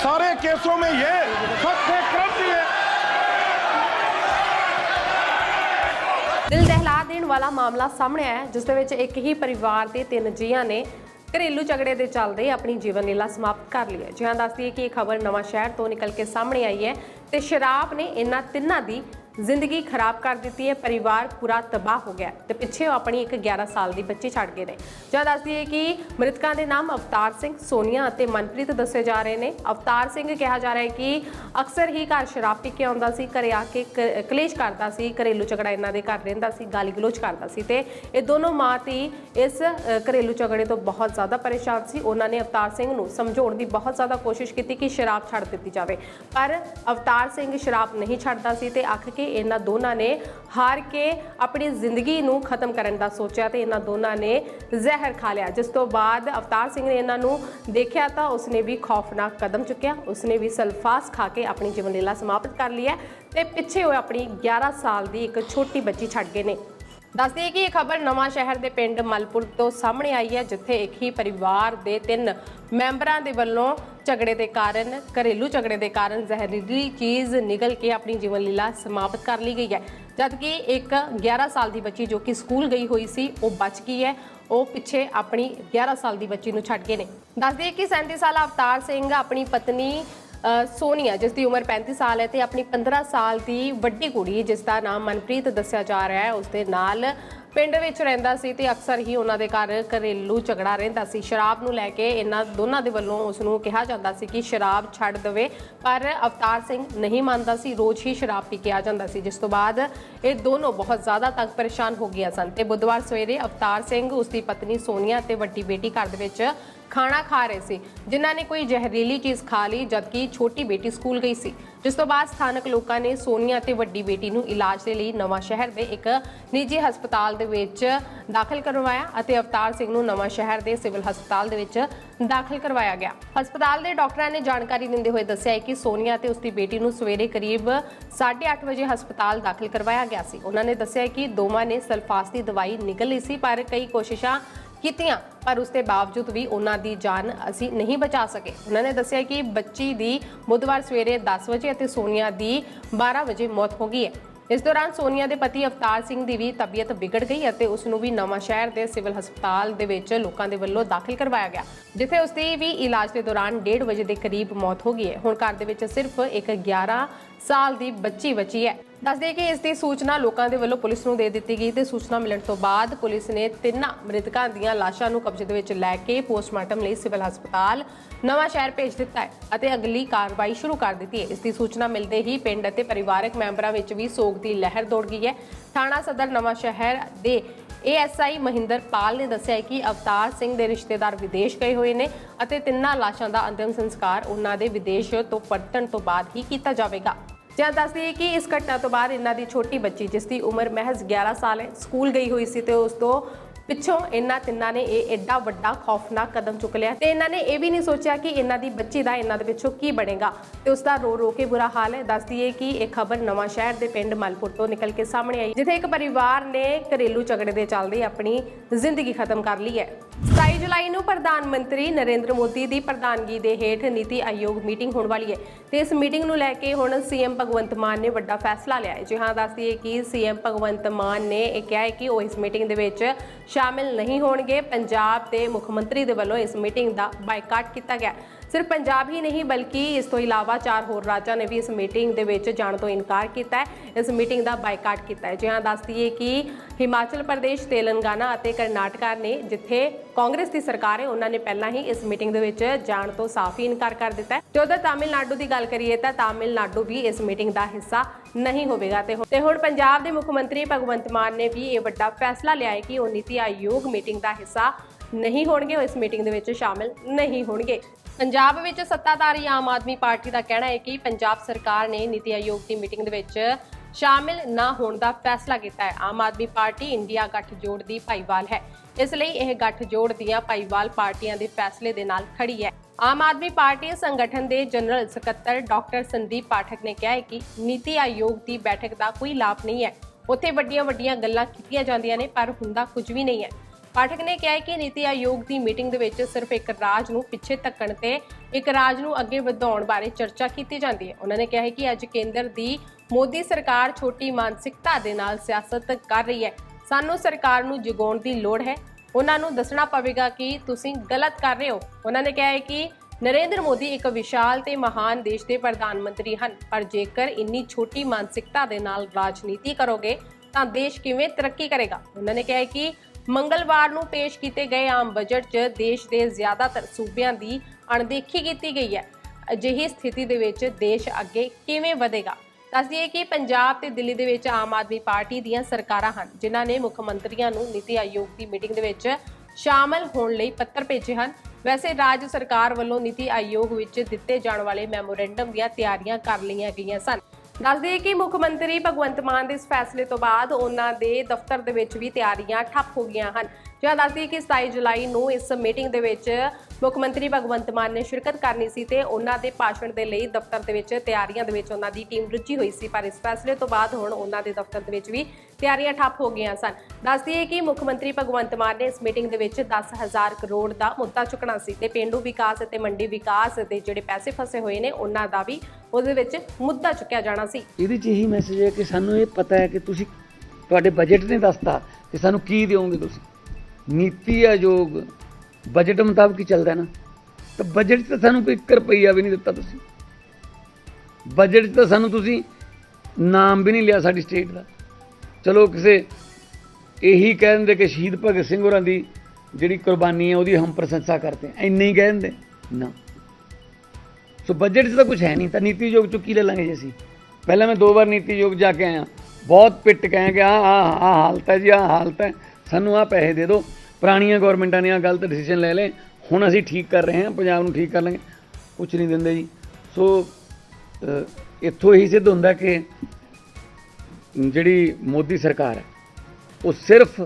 सारे केसों में ये सबसे करप्ट ये ਦਿਲ ਦਹਿਲਾ ਦੇਣ ਵਾਲਾ ਮਾਮਲਾ ਸਾਹਮਣੇ ਆਇਆ ਹੈ, ਜਿਸ ਦੇ ਵਿੱਚ ਇੱਕ ਹੀ ਪਰਿਵਾਰ ਦੇ ਤਿੰਨ ਜੀਆਂ ਨੇ ਘਰੇਲੂ ਝਗੜੇ ਦੇ ਚੱਲਦੇ ਆਪਣੀ ਜੀਵਨ ਲੀਲਾ ਸਮਾਪਤ ਕਰ ਲਈ ਹੈ। ਜਿਹਾਂ ਦੱਸਦੀ ਹੈ ਕਿ ਇਹ ਖਬਰ ਨਵਾਂ ਸ਼ਹਿਰ ਤੋਂ ਨਿਕਲ ਕੇ ਸਾਹਮਣੇ ਆਈ ਹੈ ਤੇ ਸ਼ਰਾਬ ਨੇ ਇਹਨਾਂ ਤਿੰਨਾਂ ਦੀ ਜ਼ਿੰਦਗੀ ਖਰਾਬ ਕਰ ਦਿੱਤੀ ਹੈ, ਪਰਿਵਾਰ ਪੂਰਾ ਤਬਾਹ ਹੋ ਗਿਆ ਤੇ ਪਿੱਛੇ ਉਹ ਆਪਣੀ ਇੱਕ 11 ਸਾਲ ਦੀ ਬੱਚੀ ਛੱਡ ਗਏ ਨੇ। ਜਾਂ ਦੱਸਦੀ ਹੈ ਕਿ ਮ੍ਰਿਤਕਾਂ ਦੇ ਨਾਮ ਅਵਤਾਰ ਸਿੰਘ, ਸੋਨੀਆ ਅਤੇ ਮਨਪ੍ਰੀਤ ਦੱਸੇ ਜਾ ਰਹੇ ਨੇ। ਅਵਤਾਰ ਸਿੰਘ ਕਿਹਾ ਜਾ ਰਿਹਾ ਹੈ ਕਿ ਅਕਸਰ ਹੀ ਘਰ ਸ਼ਰਾਬ ਪੀ ਕੇ ਆਉਂਦਾ ਸੀ, ਘਰੇ ਆ ਕੇ ਕਲੇਸ਼ ਕਰਦਾ ਸੀ, ਘਰੇਲੂ ਝਗੜਾ ਇਹਨਾਂ ਦੇ ਘਰ ਰਹਿੰਦਾ ਸੀ, ਗਾਲੀ ਗਲੋਚ ਕਰਦਾ ਸੀ ਤੇ ਇਹ ਦੋਨੋਂ ਮਾਂ ਧੀ ਇਸ ਘਰੇਲੂ ਝਗੜੇ ਤੋਂ ਬਹੁਤ ਜ਼ਿਆਦਾ ਪਰੇਸ਼ਾਨ ਸੀ। ਉਹਨਾਂ ਨੇ ਅਵਤਾਰ ਸਿੰਘ ਨੂੰ ਸਮਝਾਉਣ ਦੀ ਬਹੁਤ ਜ਼ਿਆਦਾ ਕੋਸ਼ਿਸ਼ ਕੀਤੀ ਕਿ ਸ਼ਰਾਬ ਛੱਡ ਦਿੱਤੀ ਜਾਵੇ। ਪਰ ਅਵਤਾਰ ਸਿੰਘ ਸ਼ਰਾਬ ਨਹੀਂ ਛੱਡਦਾ ਸੀ ਤੇ ਅੱਖ ਕੇ ਇਹਨਾਂ ਦੋਨਾਂ ਨੇ ਹਾਰ ਕੇ ਆਪਣੀ ਜ਼ਿੰਦਗੀ ਨੂੰ ਖਤਮ ਕਰਨ ਦਾ ਸੋਚਿਆ ਤੇ ਇਹਨਾਂ ਦੋਨਾਂ ਨੇ ਜ਼ਹਿਰ ਖਾ ਲਿਆ। ਜਿਸ ਤੋਂ ਬਾਅਦ ਅਵਤਾਰ ਸਿੰਘ ਨੇ ਇਹਨਾਂ ਨੂੰ ਦੇਖਿਆ ਤਾਂ ਉਸਨੇ ਵੀ ਖੌਫਨਾਕ ਕਦਮ ਚੁੱਕਿਆ। ਉਸਨੇ ਵੀ ਸਲਫਾਸ ਖਾ ਕੇ ਆਪਣੀ ਜੀਵਨ ਲੀਲਾ ਸਮਾਪਤ ਕਰ ਲਈ ਹੈ ਤੇ ਪਿੱਛੇ ਉਹ ਆਪਣੀ 11 ਸਾਲ ਦੀ ਇੱਕ ਛੋਟੀ ਬੱਚੀ ਛੱਡ ਗਏ ਨੇ। ਦੱਸਦੇ ਕਿ ਇਹ ਖਬਰ ਨਵਾਂ ਸ਼ਹਿਰ ਦੇ ਪਿੰਡ ਮਲਪੁਰ ਤੋਂ ਸਾਹਮਣੇ ਆਈ ਹੈ, ਜਿੱਥੇ ਇੱਕ ਹੀ ਪਰਿਵਾਰ ਦੇ ਤਿੰਨ ਮੈਂਬਰਾਂ ਦੇ ਵੱਲੋਂ ਝਗੜੇ ਦੇ ਕਾਰਨ, ਘਰੇਲੂ ਝਗੜੇ ਦੇ ਕਾਰਨ ਜ਼ਹਿਰੀਲੀ ਚੀਜ਼ ਨਿਗਲ ਕੇ ਆਪਣੀ ਜੀਵਨ ਲੀਲਾ ਸਮਾਪਤ ਕਰ ਲਈ ਗਈ ਹੈ। ਜਦਕਿ ਇੱਕ 11 ਸਾਲ ਦੀ ਬੱਚੀ ਜੋ ਕਿ ਸਕੂਲ ਗਈ ਹੋਈ ਸੀ, ਉਹ ਬਚ ਗਈ ਹੈ। ਉਹ ਪਿੱਛੇ ਆਪਣੀ 11 ਸਾਲ ਦੀ ਬੱਚੀ ਨੂੰ ਛੱਡ ਗਏ ਨੇ। ਦੱਸਦੇ ਕਿ 37 ਸਾਲਾ ਅਵਤਾਰ ਸਿੰਘ ਆਪਣੀ ਪਤਨੀ ਸੋਨੀਆ, ਜਿਸ ਦੀ ਉਮਰ 35 ਸਾਲ ਹੈ ਤੇ ਆਪਣੀ 15 ਸਾਲ ਦੀ ਵੱਡੀ ਕੁੜੀ, ਜਿਸ ਦਾ ਨਾਮ ਮਨਪ੍ਰੀਤ ਦੱਸਿਆ ਜਾ ਰਿਹਾ ਹੈ ਉਸ ਦੇ ਨਾਲ ਪਿੰਡ ਵਿੱਚ ਰਹਿੰਦਾ ਸੀ ਤੇ ਅਕਸਰ ਹੀ ਉਹਨਾਂ ਦੇ ਘਰ ਘਰੇਲੂ ਝਗੜਾ ਰਹਿੰਦਾ ਸੀ। ਸ਼ਰਾਬ ਨੂੰ ਲੈ ਕੇ ਇਹਨਾਂ ਦੋਨਾਂ ਦੇ ਵੱਲੋਂ ਉਸ ਨੂੰ ਕਿਹਾ ਜਾਂਦਾ ਸੀ ਕਿ ਸ਼ਰਾਬ ਛੱਡ ਦੇਵੇ, ਪਰ ਅਵਤਾਰ ਸਿੰਘ ਨਹੀਂ ਮੰਨਦਾ ਸੀ। ਰੋਜ਼ ਹੀ ਸ਼ਰਾਬ ਪੀ ਕੇ ਆ ਜਾਂਦਾ ਸੀ, ਜਿਸ ਤੋਂ ਬਾਅਦ ਇਹ ਦੋਨੋਂ ਬਹੁਤ ਜ਼ਿਆਦਾ ਤੰਗ ਪਰੇਸ਼ਾਨ ਹੋ ਗਈਆਂ ਸਨ। ਤੇ ਬੁੱਧਵਾਰ ਸਵੇਰੇ ਅਵਤਾਰ ਸਿੰਘ ਉਸ ਦੀ ਪਤਨੀ ਸੋਨੀਆ ਤੇ ਵੱਡੀ ਬੇਟੀ ਘਰ ਦੇ ਵਿੱਚ ਖਾਣਾ ਖਾ ਰਹੇ ਸੀ, ਜਿਨ੍ਹਾਂ ਨੇ ਕੋਈ ਜ਼ਹਿਰੀਲੀ ਚੀਜ਼ ਖਾ ਲਈ, ਜਦਕਿ ਛੋਟੀ ਬੇਟੀ ਸਕੂਲ ਗਈ ਸੀ। ਜਿਸ ਤੋਂ ਬਾਅਦ ਸਥਾਨਕ ਲੋਕਾਂ ਨੇ ਸੋਨੀਆ ਅਤੇ ਵੱਡੀ ਬੇਟੀ ਨੂੰ ਇਲਾਜ ਦੇ ਲਈ ਨਵਾਂ ਸ਼ਹਿਰ ਦੇ ਇੱਕ ਨਿੱਜੀ ਹਸਪਤਾਲ ਦੇ ਵਿੱਚ ਦਾਖਲ ਕਰਵਾਇਆ ਅਤੇ ਅਵਤਾਰ ਸਿੰਘ ਨੂੰ ਨਵਾਂ ਸ਼ਹਿਰ ਦੇ ਸਿਵਲ ਹਸਪਤਾਲ ਦੇ ਵਿੱਚ ਦਾਖਲ ਕਰਵਾਇਆ ਗਿਆ। ਹਸਪਤਾਲ ਦੇ ਡਾਕਟਰਾਂ ਨੇ ਜਾਣਕਾਰੀ ਦਿੰਦੇ ਹੋਏ ਦੱਸਿਆ ਕਿ ਸੋਨੀਆ ਅਤੇ ਉਸਦੀ ਬੇਟੀ ਨੂੰ ਸਵੇਰੇ ਕਰੀਬ 8:30 ਵਜੇ ਹਸਪਤਾਲ ਦਾਖਲ ਕਰਵਾਇਆ ਗਿਆ ਸੀ। ਉਹਨਾਂ ਨੇ ਦੱਸਿਆ ਕਿ ਦੋਵਾਂ ਨੇ ਸਲਫਾਸ ਦੀ ਦਵਾਈ ਨਿਕਲ ਲਈ ਸੀ, ਪਰ ਕਈ ਕੋਸ਼ਿਸ਼ਾਂ ਕੀਤੀਆਂ, ਪਰ ਉਸ ਦੇ ਬਾਵਜੂਦ ਵੀ ਉਹਨਾਂ ਦੀ ਜਾਨ ਅਸੀਂ ਨਹੀਂ ਬਚਾ ਸਕੇ। ਉਹਨਾਂ ਨੇ ਦੱਸਿਆ ਕਿ ਬੱਚੀ ਦੀ ਬੁੱਧਵਾਰ ਸਵੇਰੇ 10 ਵਜੇ ਅਤੇ ਸੋਨੀਆ ਦੀ 12 ਵਜੇ ਮੌਤ ਹੋ ਗਈ ਹੈ। ਇਸ ਦੌਰਾਨ ਸੋਨੀਆ ਦੇ ਪਤੀ ਅਵਤਾਰ ਸਿੰਘ ਦੀ ਵੀ ਤਬੀਅਤ ਵਿਗੜ ਗਈ ਅਤੇ ਉਸ ਨੂੰ ਵੀ ਨਵਾਂ ਸ਼ਹਿਰ ਦੇ ਸਿਵਲ ਹਸਪਤਾਲ ਦੇ ਵਿੱਚ ਲੋਕਾਂ ਦੇ ਵੱਲੋਂ ਦਾਖਲ ਕਰਵਾਇਆ ਗਿਆ, ਜਿੱਥੇ ਉਸ ਦੀ ਵੀ ਇਲਾਜ ਦੇ ਦੌਰਾਨ 1:30 ਵਜੇ ਦੇ ਕਰੀਬ ਮੌਤ ਹੋ ਗਈ ਹੈ। ਹੁਣ ਘਰ ਦੇ ਵਿੱਚ ਸਿਰਫ ਇੱਕ 11 ਸਾਲ ਦੀ ਬੱਚੀ ਬਚੀ ਹੈ। ਦੱਸਦੇ ਕਿ ਇਸ ਦੀ ਸੂਚਨਾ ਲੋਕਾਂ ਦੇ ਵੱਲੋਂ ਪੁਲਿਸ ਨੂੰ ਦੇ ਦਿੱਤੀ ਗਈ ਤੇ ਸੂਚਨਾ ਮਿਲਣ ਤੋਂ ਬਾਅਦ ਪੁਲਿਸ ਨੇ ਤਿੰਨਾਂ ਮ੍ਰਿਤਕਾਂ ਦੀਆਂ ਲਾਸ਼ਾਂ ਨੂੰ ਕਬਜ਼ੇ ਦੇ ਵਿੱਚ ਲੈ ਕੇ ਪੋਸਟਮਾਰਟਮ ਲਈ ਸਿਵਲ ਹਸਪਤਾਲ ਨਵਾਂ ਸ਼ਹਿਰ ਭੇਜ ਦਿੱਤਾ ਹੈ ਅਤੇ ਅਗਲੀ ਕਾਰਵਾਈ ਸ਼ੁਰੂ ਕਰ ਦਿੱਤੀ ਹੈ। ਇਸ ਦੀ ਸੂਚਨਾ ਮਿਲਦੇ ਹੀ ਪਿੰਡ ਅਤੇ ਪਰਿਵਾਰਕ ਮੈਂਬਰਾਂ ਵਿੱਚ ਵੀ ਸੋਗ ਦੀ ਲਹਿਰ ਦੌੜ ਗਈ ਹੈ। ਥਾਣਾ ਸਦਰ ਨਵਾਂ ਸ਼ਹਿਰ ਦੇ ਏਐਸਆਈ ਮਹਿੰਦਰ ਪਾਲ ਨੇ ਦੱਸਿਆ ਕਿ ਅਵਤਾਰ ਸਿੰਘ ਦੇ ਰਿਸ਼ਤੇਦਾਰ ਵਿਦੇਸ਼ ਗਏ ਹੋਏ ਨੇ ਅਤੇ ਤਿੰਨਾਂ ਲਾਸ਼ਾਂ ਦਾ ਅੰਤਿਮ ਸੰਸਕਾਰ ਉਹਨਾਂ ਦੇ ਵਿਦੇਸ਼ ਤੋਂ ਪਰਤਣ ਤੋਂ ਬਾਅਦ ਹੀ ਕੀਤਾ ਜਾਵੇਗਾ। ਜਾਂ ਦੱਸਦੀ ਕਿ ਇਸ ਘਟਨਾ ਤੋਂ ਬਾਅਦ ਇਹਨਾਂ ਦੀ ਛੋਟੀ ਬੱਚੀ ਜਿਸ ਦੀ ਉਮਰ ਮਹਿਜ਼ 11 ਸਾਲ ਹੈ, ਸਕੂਲ ਗਈ ਹੋਈ ਸੀ ਤੇ ਉਸ ਤੋਂ ਪਿੱਛੋਂ ਇਹਨਾਂ ਤਿੰਨਾਂ ਨੇ ਇਹ ਐਡਾ ਵੱਡਾ ਖੌਫਨਾਕ ਕਦਮ ਚੁੱਕ ਲਿਆ ਤੇ ਇਹਨਾਂ ਨੇ ਇਹ ਵੀ ਨਹੀਂ ਸੋਚਿਆ ਕਿ ਇਹਨਾਂ ਦੀ ਬੱਚੀ ਦਾ ਇਹਨਾਂ ਦੇ ਪਿੱਛੋਂ ਕੀ ਬਣੇਗਾ। ਤੇ ਉਸ ਦਾ ਰੋ ਰੋ ਕੇ ਬੁਰਾ ਹਾਲ ਹੈ। ਦੱਸਦੀ ਹੈ ਕਿ ਇਹ ਖਬਰ ਨਵਾਂ ਸ਼ਹਿਰ ਦੇ ਪਿੰਡ ਮਲਪੁਰ ਤੋਂ ਨਿਕਲ ਕੇ ਸਾਹਮਣੇ ਆਈ, ਜਿੱਥੇ ਇੱਕ ਪਰਿਵਾਰ ਨੇ ਘਰੇਲੂ ਝਗੜੇ ਦੇ ਚੱਲਦੇ ਆਪਣੀ ਜ਼ਿੰਦਗੀ ਖਤਮ ਕਰ ਲਈ ਹੈ। 27 ਜੁਲਾਈ ਨੂੰ ਪ੍ਰਧਾਨ ਮੰਤਰੀ ਨਰਿੰਦਰ ਮੋਦੀ ਦੀ ਪ੍ਰਧਾਨਗੀ ਦੇ ਹੇਠ ਨੀਤੀ ਆਯੋਗ ਮੀਟਿੰਗ ਹੋਣ ਵਾਲੀ ਹੈ ਤੇ ਇਸ ਮੀਟਿੰਗ ਨੂੰ ਲੈ ਕੇ ਹੁਣ ਸੀਐਮ ਭਗਵੰਤ ਮਾਨ ਨੇ ਵੱਡਾ ਫੈਸਲਾ ਲਿਆ ਹੈ। ਜੀ ਹਾਂ, ਦੱਸਦੀ ਹੈ ਕਿ ਸੀਐਮ ਭਗਵੰਤ ਮਾਨ ਨੇ ਇਹ ਕਿਹਾ ਹੈ ਕਿ ਉਹ ਇਸ ਮੀਟਿੰਗ ਦੇ ਵਿੱਚ ਸ਼ਾਮਿਲ ਨਹੀਂ ਹੋਣਗੇ। ਪੰਜਾਬ ਦੇ ਮੁੱਖ ਮੰਤਰੀ ਦੇ ਵੱਲੋਂ ਇਸ ਮੀਟਿੰਗ ਦਾ ਬਾਈਕਾਟ ਕੀਤਾ ਗਿਆ। ਸਿਰਫ ਪੰਜਾਬ ਹੀ ਨਹੀਂ, ਬਲਕਿ ਇਸ ਤੋਂ ਇਲਾਵਾ ਚਾਰ ਹੋਰ ਰਾਜਾਂ ਨੇ ਵੀ ਇਸ ਮੀਟਿੰਗ ਦੇ ਵਿੱਚ ਜਾਣ ਤੋਂ ਇਨਕਾਰ ਕੀਤਾ ਹੈ। ਇਸ ਮੀਟਿੰਗ ਦਾ ਬਾਈਕਾਟ ਕੀਤਾ ਹੈ। ਜਿਹਾਂ ਦੱਸਦੀ ਹੈ ਕਿ ਹਿਮਾਚਲ ਪ੍ਰਦੇਸ਼, ਤੇਲੰਗਾਨਾ ਅਤੇ ਕਰਨਾਟਕਾ ਨੇ, ਜਿੱਥੇ ਕਾਂਗਰਸ ਦੀ ਸਰਕਾਰ ਹੈ, ਉਹਨਾਂ ਨੇ ਪਹਿਲਾਂ ਹੀ ਇਸ ਮੀਟਿੰਗ ਦੇ ਵਿੱਚ ਜਾਣ ਤੋਂ ਸਾਫ਼ ਹੀ ਇਨਕਾਰ ਕਰ ਦਿੱਤਾ ਹੈ। ਤੇ ਉਧਰ ਤਾਮਿਲਨਾਡੂ ਦੀ ਗੱਲ ਕਰੀਏ ਤਾਂ ਤਾਮਿਲਨਾਡੂ ਵੀ ਇਸ ਮੀਟਿੰਗ ਦਾ ਹਿੱਸਾ ਨਹੀਂ ਹੋਵੇਗਾ। ਤੇ ਤੇ ਹੁਣ ਪੰਜਾਬ ਦੇ ਮੁੱਖ ਮੰਤਰੀ ਭਗਵੰਤ ਮਾਨ ਨੇ ਵੀ ਇਹ ਵੱਡਾ ਫੈਸਲਾ ਲਿਆ ਹੈ ਕਿ ਉਹ ਨੀਤੀ ਆਯੋਗ ਮੀਟਿੰਗ ਦਾ ਹਿੱਸਾ ਨਹੀਂ ਹੋਣਗੇ ਉਹ ਇਸ ਮੀਟਿੰਗ ਦੇ ਵਿੱਚ ਸ਼ਾਮਿਲ ਨਹੀਂ ਹੋਣਗੇ। ਪੰਜਾਬ ਵਿੱਚ ਸੱਤਾਧਾਰੀ ਆਮ ਆਦਮੀ ਪਾਰਟੀ ਦਾ ਕਹਿਣਾ ਹੈ ਕਿ ਪੰਜਾਬ ਸਰਕਾਰ ਨੇ ਨੀਤੀ ਆਯੋਗ ਦੀ ਮੀਟਿੰਗ ਦੇ ਵਿੱਚ ਸ਼ਾਮਿਲ ਨਾ ਹੋਣ ਦਾ ਫੈਸਲਾ ਕੀਤਾ ਹੈ। ਆਮ ਆਦਮੀ ਪਾਰਟੀ ਇੰਡੀਆ ਗੱਠਜੋੜ ਦੀ ਭਾਈਵਾਲ ਹੈ। ਇਸ ਲਈ ਇਹ ਗੱਠਜੋੜ ਦੀਆਂ ਭਾਈਵਾਲ ਪਾਰਟੀਆਂ ਦੇ ਫੈਸਲੇ ਦੇ ਨਾਲ ਖੜੀ ਹੈ। ਆਮ ਆਦਮੀ ਪਾਰਟੀ ਸੰਗਠਨ ਦੇ ਜਨਰਲ ਸਕੱਤਰ ਡਾਕਟਰ ਸੰਦੀਪ ਪਾਠਕ ਨੇ ਕਿਹਾ ਹੈ ਕਿ ਨੀਤੀ ਆਯੋਗ ਦੀ ਬੈਠਕ ਦਾ ਕੋਈ ਲਾਭ ਨਹੀਂ ਹੈ। ਉੱਥੇ ਵੱਡੀਆਂ ਵੱਡੀਆਂ ਗੱਲਾਂ ਕੀਤੀਆਂ ਜਾਂਦੀਆਂ ਨੇ, ਪਰ ਹੁੰਦਾ ਕੁਝ ਵੀ ਨਹੀਂ ਹੈ। ਪਾਠਕ ਨੇ ਕਿਹਾ ਕਿ ਨੀਤੀ ਆਯੋਗ ਦੀ ਮੀਟਿੰਗ ਦੇ ਵਿੱਚ ਸਿਰਫ ਇੱਕ ਰਾਜ ਨੂੰ ਪਿੱਛੇ ਧੱਕਣ ਤੇ ਇੱਕ ਰਾਜ ਨੂੰ ਅੱਗੇ ਵਧਾਉਣ ਬਾਰੇ ਚਰਚਾ ਕੀਤੀ ਜਾਂਦੀ ਹੈ। ਉਹਨਾਂ ਨੇ ਕਿਹਾ ਕਿ ਅੱਜ ਕੇਂਦਰ ਦੀ ਮੋਦੀ ਸਰਕਾਰ ਛੋਟੀ ਮਾਨਸਿਕਤਾ ਦੇ ਨਾਲ ਸਿਆਸਤ ਕਰ ਰਹੀ ਹੈ। ਸਾਨੂੰ ਸਰਕਾਰ ਨੂੰ ਜਗਾਉਣ ਦੀ ਲੋੜ ਹੈ। ਉਹਨਾਂ ਨੂੰ ਦੱਸਣਾ ਪਵੇਗਾ ਕਿ ਤੁਸੀਂ ਗਲਤ ਕਰ ਰਹੇ ਹੋ। ਉਹਨਾਂ ਨੇ ਕਿਹਾ ਹੈ ਕਿ ਨਰਿੰਦਰ ਮੋਦੀ ਇੱਕ ਵਿਸ਼ਾਲ ਤੇ ਮਹਾਨ ਦੇਸ਼ ਦੇ ਪ੍ਰਧਾਨ ਮੰਤਰੀ ਹਨ, ਪਰ ਜੇਕਰ ਇੰਨੀ ਛੋਟੀ ਮਾਨਸਿਕਤਾ ਦੇ ਨਾਲ ਰਾਜਨੀਤੀ ਕਰੋਗੇ ਤਾਂ ਦੇਸ਼ ਕਿਵੇਂ ਤਰੱਕੀ ਕਰੇਗਾ? ਉਹਨਾਂ ਨੇ ਕਿਹਾ ਕਿ ਮੰਗਲਵਾਰ ਨੂੰ ਪੇਸ਼ ਕੀਤੇ ਗਏ ਆਮ ਬਜਟ 'ਚ ਦੇਸ਼ ਦੇ ਜ਼ਿਆਦਾਤਰ ਸੂਬਿਆਂ ਦੀ ਅਣਦੇਖੀ ਕੀਤੀ ਗਈ ਹੈ। ਅਜਿਹੀ ਸਥਿਤੀ ਦੇ ਵਿੱਚ ਦੇਸ਼ ਅੱਗੇ ਕਿਵੇਂ ਵਧੇਗਾ? ਦੱਸਦੀਏ ਕਿ ਪੰਜਾਬ ਤੇ ਦਿੱਲੀ ਦੇ ਵਿੱਚ ਆਮ ਆਦਮੀ ਪਾਰਟੀ ਦੀਆਂ ਸਰਕਾਰਾਂ ਹਨ, ਜਿਨ੍ਹਾਂ ਨੇ ਮੁੱਖ ਮੰਤਰੀਆਂ ਨੂੰ ਨੀਤੀ ਆਯੋਗ ਦੀ ਮੀਟਿੰਗ ਦੇ ਵਿੱਚ ਸ਼ਾਮਲ ਹੋਣ ਲਈ ਪੱਤਰ ਭੇਜੇ ਹਨ। ਵੈਸੇ ਰਾਜ ਸਰਕਾਰ ਵੱਲੋਂ ਨੀਤੀ ਆਯੋਗ ਵਿੱਚ ਦਿੱਤੇ ਜਾਣ ਵਾਲੇ ਮੈਮੋਰੈਂਡਮ ਦੀਆਂ ਤਿਆਰੀਆਂ ਕਰ ਲਈਆਂ ਗਈਆਂ ਸਨ। ਦੱਸਦੇ ਕਿ ਮੁੱਖ ਮੰਤਰੀ ਭਗਵੰਤ ਮਾਨ ਦੇ ਇਸ ਫੈਸਲੇ ਤੋਂ ਬਾਅਦ ਉਹਨਾਂ ਦੇ ਦਫ਼ਤਰ ਦੇ ਵਿੱਚ ਵੀ ਤਿਆਰੀਆਂ ਠੱਪ ਹੋ ਗਈਆਂ ਹਨ। ਜਾਂ ਦੱਸਦੀ ਕਿ 27 ਜੁਲਾਈ ਨੂੰ ਇਸ ਮੀਟਿੰਗ ਦੇ ਵਿੱਚ ਮੁੱਖ ਮੰਤਰੀ ਭਗਵੰਤ ਮਾਨ ਨੇ ਸ਼ਿਰਕਤ ਕਰਨੀ ਸੀ ਤੇ ਉਹਨਾਂ ਦੇ ਭਾਸ਼ਣ ਦੇ ਲਈ ਦਫ਼ਤਰ ਦੇ ਵਿੱਚ ਤਿਆਰੀਆਂ ਦੇ ਵਿੱਚ ਉਹਨਾਂ ਦੀ ਟੀਮ ਰੁੱਝੀ ਹੋਈ ਸੀ। ਪਰ ਇਸ ਫੈਸਲੇ ਤੋਂ ਬਾਅਦ ਹੁਣ ਉਹਨਾਂ ਦੇ ਦਫ਼ਤਰ ਦੇ ਵਿੱਚ ਵੀ ਤਿਆਰੀਆਂ ਠੱਪ ਹੋ ਗਈਆਂ ਸਨ। ਦੱਸਦੀ ਹੈ ਕਿ ਮੁੱਖ ਮੰਤਰੀ ਭਗਵੰਤ ਮਾਨ ਨੇ ਇਸ ਮੀਟਿੰਗ ਦੇ ਵਿੱਚ 10000 ਕਰੋੜ ਦਾ ਮੁੱਦਾ ਚੁੱਕਣਾ ਸੀ ਤੇ ਪਿੰਡੂ ਵਿਕਾਸ ਅਤੇ ਮੰਡੀ ਵਿਕਾਸ ਦੇ ਜਿਹੜੇ ਪੈਸੇ ਫਸੇ ਹੋਏ ਨੇ, ਉਹਨਾਂ ਦਾ ਵੀ ਉਹਦੇ ਵਿੱਚ ਮੁੱਦਾ ਚੁੱਕਿਆ ਜਾਣਾ ਸੀ। ਇਹਦੇ 'ਚ ਇਹੀ ਮੈਸੇਜ ਹੈ ਕਿ ਸਾਨੂੰ ਇਹ ਪਤਾ ਹੈ ਕਿ ਤੁਸੀਂ ਤੁਹਾਡੇ ਬਜਟ ਨੇ ਦੱਸਤਾ ਕਿ ਸਾਨੂੰ ਕੀ ਦਿਓਗੇ ਤੁਸੀਂ? ਨੀਤੀ ਆਯੋਗ ਬਜਟ ਮੁਤਾਬਕ ਹੀ ਚੱਲਦਾ ਨਾ। ਤਾਂ ਬਜਟ 'ਚ ਤਾਂ ਸਾਨੂੰ ਕੋਈ 1 ਰੁਪਈਆ ਵੀ ਨਹੀਂ ਦਿੱਤਾ ਤੁਸੀਂ। ਬਜਟ 'ਚ ਤਾਂ ਸਾਨੂੰ ਤੁਸੀਂ ਨਾਮ ਵੀ ਨਹੀਂ ਲਿਆ ਸਾਡੀ ਸਟੇਟ ਦਾ। ਚਲੋ ਕਿਸੇ ਇਹੀ ਕਹਿ ਦਿੰਦੇ ਕਿ ਸ਼ਹੀਦ ਭਗਤ ਸਿੰਘ ਹੋਰਾਂ ਦੀ ਜਿਹੜੀ ਕੁਰਬਾਨੀ ਹੈ, ਉਹਦੀ ਹਮ ਪ੍ਰਸ਼ੰਸਾ ਕਰਦੇ ਹਾਂ। ਇੰਨੇ ਹੀ ਕਹਿ ਦਿੰਦੇ। ਨਾ। ਸੋ ਬਜਟ 'ਚ ਤਾਂ ਕੁਝ ਹੈ ਨਹੀਂ। ਤਾਂ ਨੀਤੀ ਆਯੋਗ ਚੋਂ ਕੀ ਲੈ ਲਾਂਗੇ ਜੀ ਅਸੀਂ? ਪਹਿਲਾਂ ਮੈਂ ਦੋ ਵਾਰ ਨੀਤੀ ਆਯੋਗ ਜਾ ਕੇ ਆਇਆ। ਬਹੁਤ ਪਿੱਟ ਕਹੇ ਕਿ ਆਹ ਆਹ ਆਹ ਹਾਲਤ ਹੈ ਜੀ, ਆਹ ਹਾਲਤ ਹੈ। ਸਾਨੂੰ ਆਹ ਪੈਸੇ ਦੇ ਦਿਓ। ਪੁਰਾਣੀਆਂ ਗਵਰਨਮੈਂਟਾਂ ਨੇ ਆਹ ਗਲਤ ਡਿਸੀਜਨ ਲੈ ਲਏ। ਹੁਣ ਅਸੀਂ ਠੀਕ ਕਰ ਰਹੇ ਹਾਂ, ਪੰਜਾਬ ਨੂੰ ਠੀਕ ਕਰ ਲਾਂਗੇ। ਕੁਝ ਨਹੀਂ ਦਿੰਦੇ ਜੀ। ਸੋ ਇੱਥੋਂ ਇਹੀ ਸਿੱਧ ਹੁੰਦਾ ਕਿ ਜਿਹੜੀ ਮੋਦੀ ਸਰਕਾਰ ਹੈ, ਉਹ ਸਿਰਫ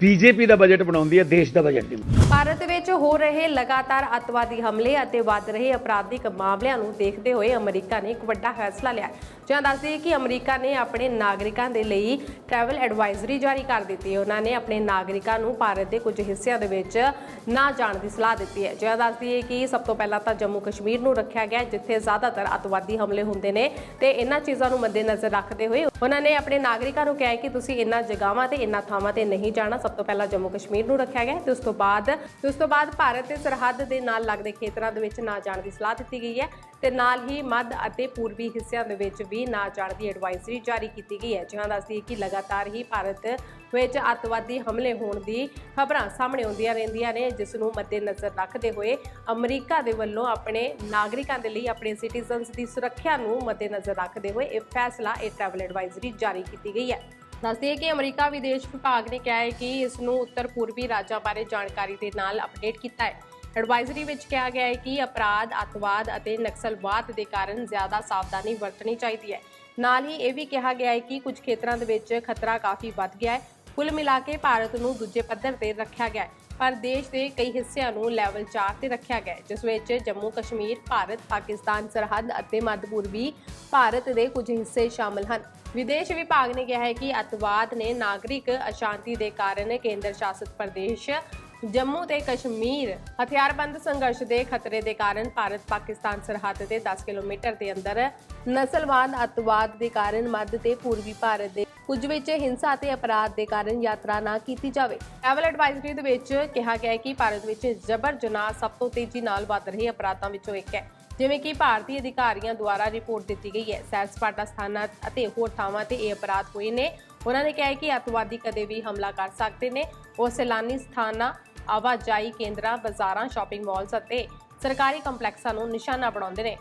ਬੀਜੇਪੀ ਦਾ ਬਜਟ ਬਣਾਉਂਦੀ ਹੈ, ਦੇਸ਼ ਦਾ ਬਜਟ ਨਹੀਂ ਭਾਰਤ ਵਿੱਚ ਹੋ ਰਹੇ ਲਗਾਤਾਰ ਅੱਤਵਾਦੀ ਹਮਲੇ ਅਤੇ ਵੱਧ ਰਹੇ ਅਪਰਾਧਿਕ ਮਾਮਲਿਆਂ ਨੂੰ ਦੇਖਦੇ ਹੋਏ ਅਮਰੀਕਾ ਨੇ ਇੱਕ ਵੱਡਾ ਫੈਸਲਾ ਲਿਆ ਹੈ। ਜਾਂ ਦੱਸਦੇ ਕਿ ਅਮਰੀਕਾ ਨੇ ਆਪਣੇ ਨਾਗਰਿਕਾਂ ਦੇ ਲਈ ਟਰੈਵਲ ਐਡਵਾਈਜ਼ਰੀ ਜਾਰੀ ਕਰ ਦਿੱਤੀ ਹੈ। ਉਹਨਾਂ ਨੇ ਆਪਣੇ ਨਾਗਰਿਕਾਂ ਨੂੰ ਭਾਰਤ ਦੇ ਕੁਝ ਹਿੱਸਿਆਂ ਦੇ ਵਿੱਚ ਨਾ ਜਾਣ ਦੀ ਸਲਾਹ ਦਿੱਤੀ ਹੈ। ਜਾਂ ਦੱਸਦੀ ਹੈ ਕਿ ਸਭ ਤੋਂ ਪਹਿਲਾਂ ਤਾਂ ਜੰਮੂ ਕਸ਼ਮੀਰ ਨੂੰ ਰੱਖਿਆ ਗਿਆ ਜਿੱਥੇ ਜ਼ਿਆਦਾਤਰ ਅੱਤਵਾਦੀ ਹਮਲੇ ਹੁੰਦੇ ਨੇ ਤੇ ਇਹਨਾਂ ਚੀਜ਼ਾਂ ਨੂੰ ਮੱਦੇਨਜ਼ਰ ਰੱਖਦੇ ਹੋਏ ਉਹਨਾਂ ਨੇ ਆਪਣੇ ਨਾਗਰਿਕਾਂ ਨੂੰ ਕਿਹਾ ਕਿ ਤੁਸੀਂ ਇਹਨਾਂ ਜਗ੍ਹਾਵਾਂ ਤੇ, ਇਹਨਾਂ ਥਾਵਾਂ ਤੇ ਨਹੀਂ ਜਾਣਾ। ਸਭ ਤੋਂ ਪਹਿਲਾਂ ਜੰਮੂ ਕਸ਼ਮੀਰ ਨੂੰ ਰੱਖਿਆ ਗਿਆ ਹੈ ਤੇ ਉਸ ਤੋਂ ਬਾਅਦ ਤੇ ਉਸ ਤੋਂ ਬਾਅਦ ਭਾਰਤ ਦੇ ਸਰਹੱਦ ਦੇ ਨਾਲ ਲੱਗਦੇ ਖੇਤਰਾਂ ਦੇ ਵਿੱਚ ਨਾ ਜਾਣ ਦੀ ਸਲਾਹ ਦਿੱਤੀ ਗਈ ਹੈ ਤੇ ਨਾਲ ਹੀ ਮੱਧ ਅਤੇ ਪੂਰਬੀ ਹਿੱਸਿਆਂ ਦੇ ਵਿੱਚ ਵੀ ਨਾ ਜਾਣ ਦੀ ਐਡਵਾਈਜ਼ਰੀ ਜਾਰੀ ਕੀਤੀ ਗਈ ਹੈ। ਜਿਹਾਂ ਦੱਸਦੀ ਹੈ ਕਿ ਲਗਾਤਾਰ ਹੀ ਭਾਰਤ ਵਿੱਚ ਅੱਤਵਾਦੀ ਹਮਲੇ ਹੋਣ ਦੀ ਖਬਰਾਂ ਸਾਹਮਣੇ ਆਉਂਦੀਆਂ ਰਹਿੰਦੀਆਂ ਨੇ, ਜਿਸ ਨੂੰ ਮੱਦੇਨਜ਼ਰ ਰੱਖਦੇ ਹੋਏ ਅਮਰੀਕਾ ਦੇ ਵੱਲੋਂ ਆਪਣੇ ਨਾਗਰਿਕਾਂ ਦੇ ਲਈ, ਆਪਣੇ ਸਿਟੀਜ਼ਨਸ ਦੀ ਸੁਰੱਖਿਆ ਨੂੰ ਮੱਦੇਨਜ਼ਰ ਰੱਖਦੇ ਹੋਏ ਇਹ ਫੈਸਲਾ, ਇਹ ਟਰੈਵਲ ਐਡਵਾਈਜ਼ਰੀ ਜਾਰੀ ਕੀਤੀ ਗਈ ਹੈ। ਦੱਸਦੇ ਕਿ ਅਮਰੀਕਾ ਵਿਦੇਸ਼ ਵਿਭਾਗ ਨੇ ਕਿਹਾ ਹੈ ਕਿ ਇਸ ਨੂੰ ਉੱਤਰ ਪੂਰਬੀ ਰਾਜਾਂ ਬਾਰੇ ਜਾਣਕਾਰੀ ਦੇ ਨਾਲ ਅਪਡੇਟ ਕੀਤਾ ਹੈ। ਐਡਵਾਈਜ਼ਰੀ ਵਿੱਚ ਕਿਹਾ ਗਿਆ ਹੈ ਕਿ ਅਪਰਾਧ, ਅੱਤਵਾਦ ਅਤੇ ਨਕਸਲਵਾਦ ਦੇ ਕਾਰਨ ਜ਼ਿਆਦਾ ਸਾਵਧਾਨੀ ਵਰਤਣੀ ਚਾਹੀਦੀ ਹੈ। ਨਾਲ ਹੀ ਇਹ ਵੀ ਕਿਹਾ ਗਿਆ ਹੈ ਕਿ ਕੁਝ ਖੇਤਰਾਂ ਦੇ ਵਿੱਚ ਖਤਰਾ ਕਾਫੀ ਵੱਧ ਗਿਆ ਹੈ। ਕੁੱਲ ਮਿਲਾ ਕੇ ਭਾਰਤ ਨੂੰ ਦੂਜੇ ਪੱਧਰ ਤੇ ਰੱਖਿਆ ਗਿਆ ਹੈ। ਪਰ ਦੇਸ਼ ਦੇ ਕਈ ਹਿੱਸਿਆਂ ਨੂੰ ਲੈਵਲ 4 ਤੇ ਰੱਖਿਆ ਗਿਆ ਜਿਸ ਵਿੱਚ ਜੰਮੂ, ਕਸ਼ਮੀਰ, ਭਾਰਤ, ਪਾਕਿਸਤਾਨ, ਸਰਹੱਦ ਅਤੇ ਮੱਧ ਪੂਰਬੀ ਭਾਰਤ ਦੇ ਕੁਝ ਹਿੱਸੇ ਸ਼ਾਮਲ ਹਨ। ਵਿਦੇਸ਼ ਵਿਭਾਗ ਨੇ ਕਿਹਾ ਹੈ ਕਿ ਅੱਤਵਾਦ ਨੇ ਨਾਗਰਿਕ ਅਸ਼ਾਂਤੀ ਦੇ ਕਾਰਨ ਕੇਂਦਰ ਸ਼ਾਸਿਤ ਪ੍ਰਦੇਸ਼ ਜੰਮੂ ਤੇ ਕਸ਼ਮੀਰ ਹਥਿਆਰਬੰਦ ਸੰਘਰਸ਼ ਦੇ ਖਤਰੇ ਦੇ ਕਾਰਨ ਭਾਰਤ, ਪਾਕਿਸਤਾਨ, ਸਰਹੱਦ ਦੇ 10 ਕਿਲੋਮੀਟਰ ਦੇ ਅੰਦਰ ਨਸਲਵਾਦ, ਅੱਤਵਾਦ ਦੇ ਕਾਰਨ ਮੱਧ ਤੇ ਪੂਰਬੀ ਭਾਰਤ ਦੇ ਕੁਝ ਵਿੱਚ ਹਿੰਸਾ ਅਤੇ ਅਪਰਾਧ ਦੇ ਕਾਰਨ ਯਾਤਰਾ ਨਾ ਕੀਤੀ ਜਾਵੇ। ਟਰੈਵਲ ਐਡਵਾਈਜ਼ਰੀ ਦੇ ਵਿੱਚ ਕਿਹਾ ਗਿਆ ਹੈ ਕਿ ਭਾਰਤ ਵਿੱਚ ਜਬਰ ਜਨਾਹ ਸਭ ਤੋਂ ਤੇਜ਼ੀ ਨਾਲ ਵੱਧ ਰਹੇ ਅਪਰਾਧਾਂ ਵਿੱਚੋਂ ਇੱਕ ਹੈ, ਜਿਵੇਂ ਕਿ ਭਾਰਤੀ ਅਧਿਕਾਰੀਆਂ ਦੁਆਰਾ ਰਿਪੋਰਟ ਦਿੱਤੀ ਗਈ ਹੈ। ਸੈਰ ਸਪਾਟਾ ਸਥਾਨਾਂ ਅਤੇ ਹੋਰ ਥਾਵਾਂ ਤੇ ਇਹ ਅਪਰਾਧ ਹੋਏ ਨੇ। ਉਹਨਾਂ ਨੇ ਕਿਹਾ ਕਿ ਅੱਤਵਾਦੀ ਕਦੇ ਵੀ ਹਮਲਾ ਕਰ ਸਕਦੇ ਨੇ। ਉਹ ਸੈਲਾਨੀ ਸਥਾਨਾਂ, ਆਵਾਜਾਈ ਕੇਂਦਰਾਂ, ਬਾਜ਼ਾਰਾਂ, ਸ਼ਾਪਿੰਗ ਮਾਲਸ ਅਤੇ ਸਰਕਾਰੀ ਕੰਪਲੈਕਸਾਂ ਨੂੰ ਨਿਸ਼ਾਨਾ ਬਣਾਉਂਦੇ ਨੇ।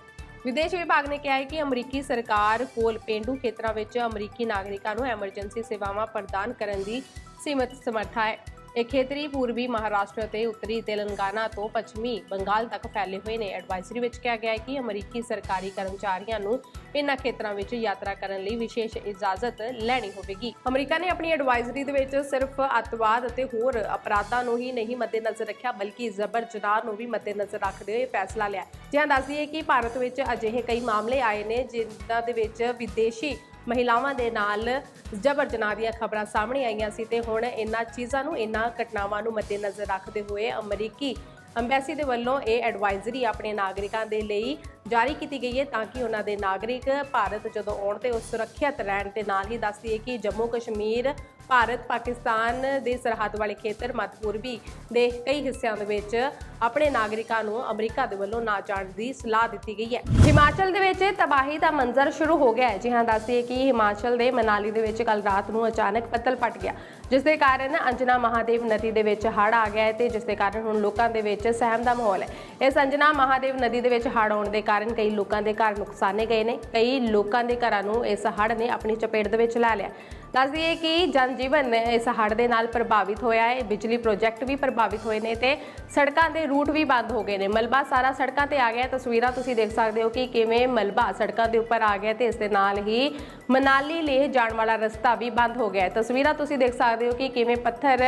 ਵਿਦੇਸ਼ ਵਿਭਾਗ ਨੇ ਕਿਹਾ ਹੈ ਕਿ ਅਮਰੀਕੀ ਸਰਕਾਰ ਕੋਲ ਪੇਂਡੂ ਖੇਤਰਾਂ ਵਿੱਚ ਅਮਰੀਕੀ ਨਾਗਰਿਕਾਂ ਨੂੰ ਐਮਰਜੈਂਸੀ ਸੇਵਾਵਾਂ ਪ੍ਰਦਾਨ ਕਰਨ ਦੀ ਸੀਮਤ ਸਮਰੱਥਾ ਹੈ। ਇਹ ਖੇਤਰੀ ਪੂਰਬੀ ਮਹਾਰਾਸ਼ਟਰ ਤੇ ਉੱਤਰੀ ਤੇਲੰਗਾਨਾ ਤੋਂ ਪੱਛਮੀ ਬੰਗਾਲ ਤੱਕ ਫੈਲੇ ਹੋਏ ਨੇ। ਐਡਵਾਈਜ਼ਰੀ ਵਿੱਚ ਕਿਹਾ ਗਿਆ ਹੈ ਕਿ ਅਮਰੀਕੀ ਸਰਕਾਰੀ ਕਰਮਚਾਰੀਆਂ ਨੂੰ ਇਨ੍ਹਾਂ ਖੇਤਰਾਂ ਵਿੱਚ ਯਾਤਰਾ ਕਰਨ ਲਈ ਵਿਸ਼ੇਸ਼ ਇਜਾਜ਼ਤ ਲੈਣੀ ਹੋਵੇਗੀ। ਅਮਰੀਕਾ ਨੇ ਆਪਣੀ ਐਡਵਾਈਜ਼ਰੀ ਦੇ ਵਿੱਚ ਸਿਰਫ ਅੱਤਵਾਦ ਅਤੇ ਹੋਰ ਅਪਰਾਧਾਂ ਨੂੰ ਹੀ ਨਹੀਂ ਮੱਦੇਨਜ਼ਰ ਰੱਖਿਆ, ਬਲਕਿ ਜ਼ਬਰ ਜਨਾਹ ਨੂੰ ਵੀ ਮੱਦੇਨਜ਼ਰ ਰੱਖਦੇ ਹੋਏ ਫੈਸਲਾ ਲਿਆ। ਜਿਹਾਂ ਦੱਸਦੀ ਹੈ ਕਿ ਭਾਰਤ ਵਿੱਚ ਅਜਿਹੇ ਕਈ ਮਾਮਲੇ ਆਏ ਨੇ, ਜਿਨ੍ਹਾਂ ਦੇ ਵਿੱਚ ਵਿਦੇਸ਼ੀ ਮਹਿਲਾਵਾਂ ਦੇ ਨਾਲ ਜਬਰ ਜਨਾਹ ਦੀਆਂ ਖਬਰਾਂ ਸਾਹਮਣੇ ਆਈਆਂ ਸੀ ਤੇ ਹੁਣ ਇਹਨਾਂ ਚੀਜ਼ਾਂ ਨੂੰ, ਇਹਨਾਂ ਘਟਨਾਵਾਂ ਨੂੰ ਮੱਦੇਨਜ਼ਰ ਰੱਖਦੇ ਹੋਏ ਅਮਰੀਕੀ ਅੰਬੈਸੀ ਦੇ ਵੱਲੋਂ ਇਹ ਐਡਵਾਈਜ਼ਰੀ ਆਪਣੇ ਨਾਗਰਿਕਾਂ ਦੇ ਲਈ ਜਾਰੀ ਕੀਤੀ ਗਈ ਹੈ ਤਾਂ ਕਿ ਉਹਨਾਂ ਦੇ ਨਾਗਰਿਕ ਭਾਰਤ ਜਦੋਂ ਆਉਣ ਤੇ ਉਹ ਸੁਰੱਖਿਅਤ ਰਹਿਣ ਤੇ ਨਾਲ ਹੀ ਦੱਸਦੀ ਹੈ ਕਿ ਜੰਮੂ ਕਸ਼ਮੀਰ ਭਾਰਤ, ਪਾਕਿਸਤਾਨ ਦੇ ਸਰਹੱਦ ਵਾਲੇ ਖੇਤਰ ਮੱਧ ਪੂਰਬੀ ਦੇ ਕਈ ਹਿੱਸਿਆਂ ਦੇ ਵਿੱਚ ਆਪਣੇ ਨਾਗਰਿਕਾਂ ਨੂੰ ਅਮਰੀਕਾ ਦੇ ਵੱਲੋਂ ਨਾ ਜਾਣ ਦੀ ਸਲਾਹ ਦਿੱਤੀ ਗਈ ਹੈ। ਹਿਮਾਚਲ ਦੇ ਵਿੱਚ ਤਬਾਹੀ ਦਾ ਮੰਜ਼ਰ ਸ਼ੁਰੂ ਹੋ ਗਿਆ ਹੈ। ਜੀ ਹਾਂ, ਦੱਸਦੀ ਕਿ ਹਿਮਾਚਲ ਦੇ ਮਨਾਲੀ ਦੇ ਵਿੱਚ ਕੱਲ ਰਾਤ ਨੂੰ ਅਚਾਨਕ ਬੱਦਲ ਪਟ ਗਿਆ। ਜਿਸ ਦੇ ਕਾਰਨ ਅੰਜਨਾ ਮਹਾਦੇਵ ਨਦੀ ਦੇ ਵਿੱਚ ਹੜ੍ਹ ਆ ਗਿਆ ਹੈ ਤੇ ਜਿਸ ਦੇ ਕਾਰਨ ਹੁਣ ਲੋਕਾਂ ਦੇ ਵਿੱਚ ਸਹਿਮ ਦਾ ਮਾਹੌਲ ਹੈ। ਇਸ ਅੰਜਨਾ ਮਹਾਦੇਵ ਨਦੀ ਦੇ ਵਿੱਚ ਹੜ੍ਹ ਆਉਣ ਦੇ ਕਾਰਨ ਕਈ ਲੋਕਾਂ ਦੇ ਘਰ ਨੁਕਸਾਨੇ ਗਏ ਨੇ। ਕਈ ਲੋਕਾਂ ਦੇ ਘਰਾਂ ਨੂੰ ਇਸ ਹੜ੍ਹ ਨੇ ਆਪਣੀ ਚਪੇਟ ਦੇ ਵਿੱਚ ਲੈ ਲਿਆ। ਦੱਸਦੀ ਹੈ ਕਿ ਜਨਜੀਵਨ ਇਸ ਹੜ੍ਹ ਦੇ ਨਾਲ ਪ੍ਰਭਾਵਿਤ ਹੋਇਆ ਹੈ। ਬਿਜਲੀ ਪ੍ਰੋਜੈਕਟ ਵੀ ਪ੍ਰਭਾਵਿਤ ਹੋਏ ਨੇ ਤੇ ਸੜਕਾਂ ਦੇ ਰੂਟ ਵੀ ਬੰਦ ਹੋ ਗਏ ਨੇ। ਮਲਬਾ ਸਾਰਾ ਸੜਕਾਂ ਤੇ ਆ ਗਿਆ ਤਸਵੀਰਾਂ ਤੁਸੀਂ ਦੇਖ ਸਕਦੇ ਹੋ ਕਿ ਕਿਵੇਂ ਮਲਬਾ ਸੜਕਾਂ ਦੇ ਉੱਪਰ ਆ ਗਿਆ ਤੇ ਇਸ ਦੇ ਨਾਲ ਹੀ ਮਨਾਲੀ ਲੇਹ ਜਾਣ ਵਾਲਾ ਰਸਤਾ ਵੀ ਬੰਦ ਹੋ ਗਿਆ ਤਸਵੀਰਾਂ ਤੁਸੀਂ ਦੇਖ ਸਕਦੇ ਹੋ ਕਿ ਕਿਵੇਂ ਪੱਥਰ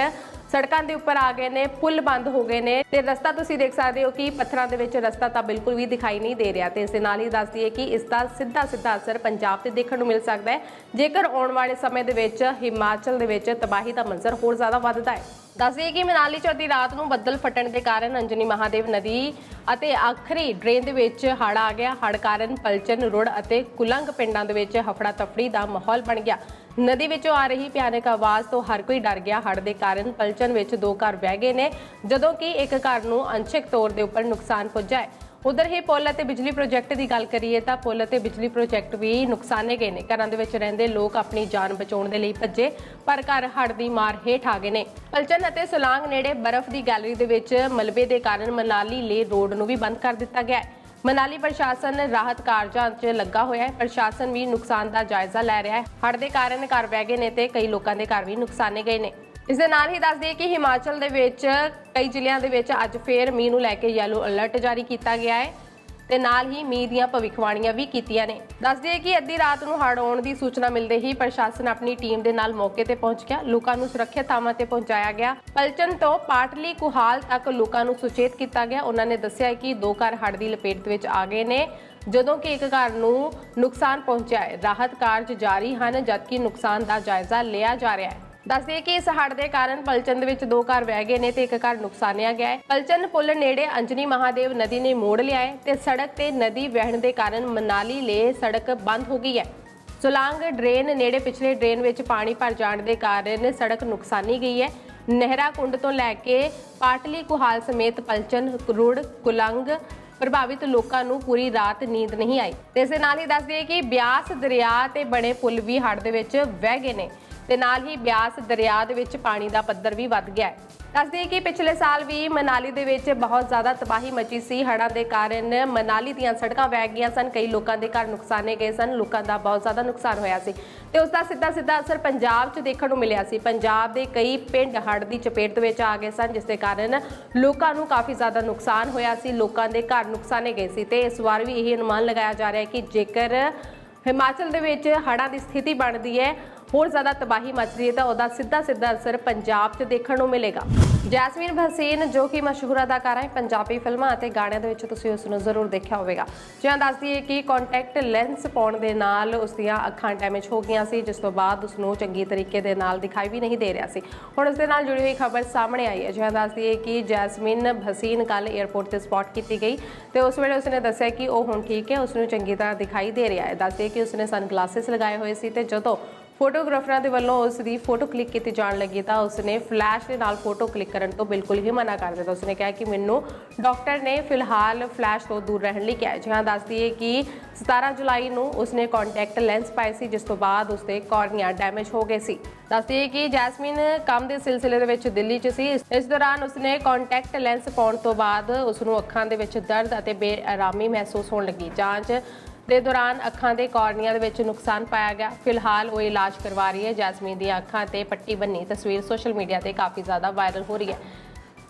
ਸੜਕਾਂ ਦੇ ਉੱਪਰ ਆ ਗਏ ਨੇ, ਪੁਲ ਬੰਦ ਹੋ ਗਏ ਨੇ ਤੇ ਰਸਤਾ ਤੁਸੀਂ ਦੇਖ ਸਕਦੇ ਹੋ ਕਿ ਪੱਥਰਾਂ ਦੇ ਵਿੱਚ ਰਸਤਾ ਤਾਂ ਬਿਲਕੁਲ ਵੀ ਦਿਖਾਈ ਨਹੀਂ ਦੇ ਰਿਹਾ ਤੇ ਇਸ ਦੇ ਨਾਲ ਹੀ ਦੱਸਦੀ ਹੈ ਕਿ ਇਸ ਦਾ ਸਿੱਧਾ ਸਿੱਧਾ ਅਸਰ ਪੰਜਾਬ ਤੇ ਦੇਖਣ ਨੂੰ ਮਿਲ ਸਕਦਾ ਹੈ। ਜੇਕਰ ਆਉਣ ਵਾਲੇ ਸਮੇਂ ਦੇ ਵਿੱਚ ਹਿਮਾਚਲ ਦੇ ਵਿੱਚ ਤਬਾਹੀ ਦਾ ਮੰਜ਼ਰ ਹੋਰ ਜ਼ਿਆਦਾ ਵੱਧਦਾ ਹੈ। ਦੱਸਦੇ ਕਿ ਮਨਾਲੀ ਚ ਅੱਧੀ ਰਾਤ ਨੂੰ ਬੱਦਲ ਫਟਣ ਦੇ ਕਾਰਨ ਅੰਜਨੀ ਮਹਾਦੇਵ ਨਦੀ ਅਤੇ ਆਖਰੀ ਡਰੇਨ ਦੇ ਵਿੱਚ ਹੜ੍ਹ ਆ ਗਿਆ। ਹੜ੍ਹ ਕਾਰਨ ਪਲਚਨ, ਰੁੜ ਅਤੇ ਕੁਲੰਗ ਪਿੰਡਾਂ ਦੇ ਵਿੱਚ ਹਫੜਾ ਤਫੜੀ ਦਾ ਮਾਹੌਲ ਬਣ ਗਿਆ। ਨਦੀ ਵਿੱਚੋਂ ਆ ਰਹੀ ਭਿਆਨਕ ਆਵਾਜ਼ ਤੋਂ ਹਰ ਕੋਈ ਡਰ ਗਿਆ। ਹੜ੍ਹ ਦੇ ਕਾਰਨ ਪਲਚਨ ਵਿੱਚ ਦੋ ਘਰ ਵਹਿ ਗਏ ਨੇ, ਜਦੋਂ ਕਿ ਇੱਕ ਘਰ ਨੂੰ ਅੰਸ਼ਿਕ ਤੌਰ ਦੇ ਉੱਪਰ ਨੁਕਸਾਨ ਪੁੱਜਾ ਹੈ। ਉਧਰ ਹੀ ਪੁਲ ਅਤੇ ਬਿਜਲੀ ਪ੍ਰੋਜੈਕਟ ਦੀ ਗੱਲ ਕਰੀਏ ਤਾਂ ਪੁਲ ਅਤੇ ਬਿਜਲੀ ਪ੍ਰੋਜੈਕਟ ਵੀ ਨੁਕਸਾਨੇ ਗਏ ਨੇ। ਘਰਾਂ ਦੇ ਵਿੱਚ ਰਹਿੰਦੇ ਲੋਕ ਆਪਣੀ ਜਾਨ ਬਚਾਉਣ ਦੇ ਲਈ ਭੱਜੇ, ਪਰ ਘਰ ਹੜ੍ਹ ਦੀ ਮਾਰ ਹੇਠ ਆ ਗਏ ਨੇ। ਪਲਚਨ ਅਤੇ ਸੁਲਾਂਗ ਨੇੜੇ ਬਰਫ਼ ਦੀ ਗੈਲਰੀ ਦੇ ਵਿੱਚ ਮਲਬੇ ਦੇ ਕਾਰਨ ਮਨਾਲੀ ਲੇ ਰੋਡ ਨੂੰ ਵੀ ਬੰਦ ਕਰ ਦਿੱਤਾ ਗਿਆ ਹੈ। ਮਨਾਲੀ ਪ੍ਰਸ਼ਾਸਨ ਰਾਹਤ ਕਾਰਜਾਂ 'ਚ ਲੱਗਾ ਹੋਇਆ ਹੈ। ਪ੍ਰਸ਼ਾਸਨ ਵੀ ਨੁਕਸਾਨ ਦਾ ਜਾਇਜ਼ਾ ਲੈ ਰਿਹਾ ਹੈ। ਹੜ ਦੇ ਕਾਰਨ ਘਰ ਬਹਿ ਗਏ ਨੇ ਤੇ ਕਈ ਲੋਕਾਂ ਦੇ ਘਰ ਵੀ ਨੁਕਸਾਨੇ ਗਏ ਨੇ। ਇਸ ਦੇ ਨਾਲ ਹੀ ਦੱਸ ਦਈਏ ਕਿ ਹਿਮਾਚਲ ਦੇ ਵਿੱਚ, ਕਈ ਜ਼ਿਲ੍ਹਿਆਂ ਦੇ ਵਿੱਚ ਅੱਜ ਫੇਰ ਮੀਂਹ ਨੂੰ ਲੈ ਕੇ ਯੈਲੋ ਅਲਰਟ ਜਾਰੀ ਕੀਤਾ ਗਿਆ ਹੈ ਤੇ ਨਾਲ ਹੀ ਮੀਂਹ ਦੀਆਂ ਭਵਿੱਖਬਾਣੀਆਂ ਵੀ ਕੀਤੀਆਂ ਨੇ। ਦੱਸ ਦਈਏ ਕਿ ਅੱਧੀ ਰਾਤ ਨੂੰ ਹੜ ਆਉਣ ਦੀ ਸੂਚਨਾ ਮਿਲਦੇ ਹੀ ਪ੍ਰਸ਼ਾਸਨ ਆਪਣੀ ਟੀਮ ਦੇ ਨਾਲ ਮੌਕੇ ਤੇ ਪਹੁੰਚ ਗਿਆ। ਲੋਕਾਂ ਨੂੰ ਸੁਰੱਖਿਅਤ ਥਾਵਾਂ ਤੇ ਪਹੁੰਚਾਇਆ ਗਿਆ। ਪਲਚਨ ਤੋਂ ਪਾਟਲੀ ਕੁਹਾਲ ਤੱਕ ਲੋਕਾਂ ਨੂੰ ਸੁਚੇਤ ਕੀਤਾ ਗਿਆ। ਉਹਨਾਂ ਨੇ ਦੱਸਿਆ ਕਿ ਦੋ ਘਰ ਹੜ ਦੀ ਲਪੇਟ ਦੇ ਵਿੱਚ ਆ ਗਏ ਨੇ। ਜਦੋਂ ਕਿ ਇੱਕ ਘਰ ਨੂੰ ਨੁਕਸਾਨ ਪਹੁੰਚਿਆ ਹੈ। ਰਾਹਤ ਕਾਰਜ ਜਾਰੀ ਹਨ, ਜਦਕਿ ਨੁਕਸਾਨ ਦਾ ਜਾਇਜ਼ਾ ਲਿਆ ਜਾ ਰਿਹਾ ਹੈ। ਦੱਸਦੇ ਕਿ ਇਸ ਹੜ੍ਹ ਦੇ ਕਾਰਨ ਪਲਚਨ ਦੇ ਵਿੱਚ ਦੋ ਘਰ ਵਹਿ ਗਏ ਨੇ ਤੇ ਇੱਕ ਘਰ ਨੁਕਸਾਨਿਆ ਗਿਆ ਹੈ। ਪਲਚਨ ਪੁਲ ਨੇੜੇ ਅੰਜਨੀ ਮਹਾਦੇਵ ਨਦੀ ਨੇ ਮੋੜ ਲਿਆ ਹੈ ਤੇ ਸੜਕ ਤੇ ਨਦੀ ਵਹਿਣ ਦੇ ਕਾਰਨ ਮਨਾਲੀ ਲੇ ਸੜਕ ਬੰਦ ਹੋ ਗਈ ਹੈ। ਸੋਲਾਂਗ ਡਰੇਨ ਨੇੜੇ ਪਿਛਲੇ ਡਰੇਨ ਵਿੱਚ ਪਾਣੀ ਭਰ ਜਾਣ ਦੇ ਕਾਰਨ ਸੜਕ ਨੁਕਸਾਨੀ ਗਈ ਹੈ। ਨਹਿਰਾ ਕੁੰਡ ਤੋਂ ਲੈ ਕੇ ਪਾਟਲੀ ਕੁਹਾਲ ਸਮੇਤ ਪਲਚਨ ਰੋਡ ਕੁਲੰਗ ਪ੍ਰਭਾਵਿਤ ਲੋਕਾਂ ਨੂੰ ਪੂਰੀ ਰਾਤ ਨੀਂਦ ਨਹੀਂ ਆਈ। ਤੇ ਇਸ ਦੇ ਨਾਲ ਹੀ ਦੱਸ ਦਈਏ ਕਿ ਬਿਆਸ ਦਰਿਆ ਤੇ ਬਣੇ ਪੁਲ ਵੀ ਹੜ੍ਹ ਦੇ ਵਿੱਚ ਵਹਿ ਗਏ ਨੇ। ਤੇ ਨਾਲ ਹੀ ਬਿਆਸ ਦਰਿਆ ਦੇ ਵਿੱਚ ਪਾਣੀ ਦਾ ਪੱਧਰ ਵੀ ਵੱਧ ਗਿਆ ਹੈ। ਦੱਸ ਕਿ ਪਿਛਲੇ ਸਾਲ ਵੀ ਮਨਾਲੀ ਦੇ ਵਿੱਚ ਬਹੁਤ ਜ਼ਿਆਦਾ ਤਬਾਹੀ ਮਚੀ ਸੀ। ਹੜ੍ਹਾਂ ਦੇ ਕਾਰਨ ਮਨਾਲੀ ਦੀਆਂ ਸੜਕਾਂ ਵਹਿ ਗਈਆਂ ਸਨ। ਕਈ ਲੋਕਾਂ ਦੇ ਘਰ ਨੁਕਸਾਨੇ ਗਏ ਸਨ। ਲੋਕਾਂ ਦਾ ਬਹੁਤ ਜ਼ਿਆਦਾ ਨੁਕਸਾਨ ਹੋਇਆ ਸੀ। ਤੇ ਉਸ ਦਾ ਸਿੱਧਾ ਸਿੱਧਾ ਅਸਰ ਪੰਜਾਬ 'ਚ ਦੇਖਣ ਨੂੰ ਮਿਲਿਆ ਸੀ। ਪੰਜਾਬ ਦੇ ਕਈ ਪਿੰਡ ਹੜ੍ਹ ਦੀ ਚਪੇਟ ਦੇ ਵਿੱਚ ਆ ਗਏ ਸਨ, ਜਿਸ ਦੇ ਕਾਰਨ ਲੋਕਾਂ ਨੂੰ ਕਾਫੀ ਜ਼ਿਆਦਾ ਨੁਕਸਾਨ ਹੋਇਆ ਸੀ। ਲੋਕਾਂ ਦੇ ਘਰ ਨੁਕਸਾਨੇ ਗਏ ਸੀ। ਤੇ ਇਸ ਵਾਰ ਵੀ ਇਹ ਅਨੁਮਾਨ ਲਗਾਇਆ ਜਾ ਰਿਹਾ ਹੈ ਕਿ ਜੇਕਰ ਹਿਮਾਚਲ ਦੇ ਵਿੱਚ ਹੜ੍ਹਾਂ ਦੀ ਸਥਿਤੀ ਬਣਦੀ ਹੈ ਹੋਰ ਜ਼ਿਆਦਾ ਤਬਾਹੀ ਮਚ ਰਹੀ ਹੈ ਤਾਂ ਉਹਦਾ ਸਿੱਧਾ ਸਿੱਧਾ ਅਸਰ ਪੰਜਾਬ 'ਚ ਦੇਖਣ ਨੂੰ ਮਿਲੇਗਾ। ਜੈਸਮੀਨ ਭਸੀਨ ਜੋ ਕਿ ਮਸ਼ਹੂਰ ਅਦਾਕਾਰਾ ਹੈ, ਪੰਜਾਬੀ ਫਿਲਮਾਂ ਅਤੇ ਗਾਣਿਆਂ ਦੇ ਵਿੱਚ ਤੁਸੀਂ ਉਸ ਨੂੰ ਜ਼ਰੂਰ ਦੇਖਿਆ ਹੋਵੇਗਾ। ਜਿਵੇਂ ਦੱਸਦੀ ਹੈ ਕਿ ਕੰਟੈਕਟ ਲੈਂਸ ਪਾਉਣ ਦੇ ਨਾਲ ਉਸ ਦੀਆਂ ਅੱਖਾਂ ਡੈਮੇਜ ਹੋ ਗਈਆਂ ਸੀ, ਜਿਸ ਤੋਂ ਬਾਅਦ ਉਸ ਨੂੰ ਚੰਗੀ ਤਰੀਕੇ ਦੇ ਨਾਲ ਦਿਖਾਈ ਵੀ ਨਹੀਂ ਦੇ ਰਿਹਾ ਸੀ। ਹੁਣ ਉਸ ਦੇ ਨਾਲ ਜੁੜੀ ਹੋਈ ਖਬਰ ਸਾਹਮਣੇ ਆਈ ਹੈ ਜਿਵੇਂ ਦੱਸਦੀ ਹੈ ਕਿ ਜੈਸਮੀਨ ਭਸੀਨ ਕੱਲ 에ਅਰਪੋਰਟ ਤੇ ਸਪੌਟ ਕੀਤੀ ਗਈ ਤੇ ਉਸ ਵੇਲੇ ਉਸਨੇ ਦੱਸਿਆ ਕਿ ਉਹ ਹੁਣ ਠੀਕ ਹੈ, ਉਸ ਨੂੰ ਚੰਗੀ ਤਰ੍ਹਾਂ ਦਿਖਾਈ ਦੇ ਰਿਹਾ ਹੈ। ਦੱਸਦੀ ਹੈ ਕਿ ਉਸਨੇ ਸਨਗਲਾਸਸ ਲਗਾਏ ਹੋਏ ਸੀ ਤੇ ਜਦੋਂ ਫੋਟੋਗ੍ਰਾਫਰਾਂ ਦੇ ਵੱਲੋਂ ਉਸ ਦੀ ਫੋਟੋ ਕਲਿੱਕ ਕੀਤੀ ਜਾਣ ਲੱਗੀ ਤਾਂ ਉਸਨੇ ਫਲੈਸ਼ ਦੇ ਨਾਲ ਫੋਟੋ ਕਲਿੱਕ ਕਰਨ ਤੋਂ ਬਿਲਕੁਲ ਹੀ ਮਨਾ ਕਰ ਦਿੱਤਾ। ਉਸਨੇ ਕਿਹਾ ਕਿ ਮੈਨੂੰ ਡਾਕਟਰ ਨੇ ਫਿਲਹਾਲ ਫਲੈਸ਼ ਤੋਂ ਦੂਰ ਰਹਿਣ ਲਈ ਕਿਹਾ ਹੈ। ਜਿਹਾਂ ਦੱਸਦੀ ਹੈ ਕਿ 17 ਜੁਲਾਈ ਨੂੰ ਉਸਨੇ ਕੰਟੈਕਟ ਲੈਂਸ ਪਾਏ ਸੀ, ਜਿਸ ਤੋਂ ਬਾਅਦ ਉਸਦੇ ਕਾਰਨੀਆ ਡੈਮੇਜ ਹੋ ਗਏ ਸੀ। ਦੱਸਦੀ ਹੈ ਕਿ ਜੈਸਮੀਨ ਕੰਮ ਦੇ ਸਿਲਸਿਲੇ ਦੇ ਵਿੱਚ ਦਿੱਲੀ 'ਚ ਸੀ। ਇਸ ਦੌਰਾਨ ਉਸਨੇ ਕੰਟੈਕਟ ਲੈਂਸ ਪਾਉਣ ਤੋਂ ਬਾਅਦ ਉਸ ਨੂੰ ਅੱਖਾਂ ਦੇ ਵਿੱਚ ਦਰਦ ਅਤੇ ਬੇਆਰਾਮੀ ਮਹਿਸੂਸ ਹੋਣ ਲੱਗੀ। ਜਾਂਚ ਦੇ ਦੌਰਾਨ ਅੱਖਾਂ ਦੇ ਕਾਰਨੀਆ ਦੇ ਵਿੱਚ ਨੁਕਸਾਨ ਪਾਇਆ ਗਿਆ। ਫਿਲਹਾਲ ਉਹ ਇਲਾਜ ਕਰਵਾ ਰਹੀ ਹੈ। ਜੈਸਮੀਨ ਦੀਆਂ ਅੱਖਾਂ ਤੇ ਪੱਟੀ ਬੰਨੀ ਤਸਵੀਰ ਸੋਸ਼ਲ ਮੀਡੀਆ ਤੇ ਕਾਫੀ ਜ਼ਿਆਦਾ ਵਾਇਰਲ ਹੋ ਰਹੀ ਹੈ।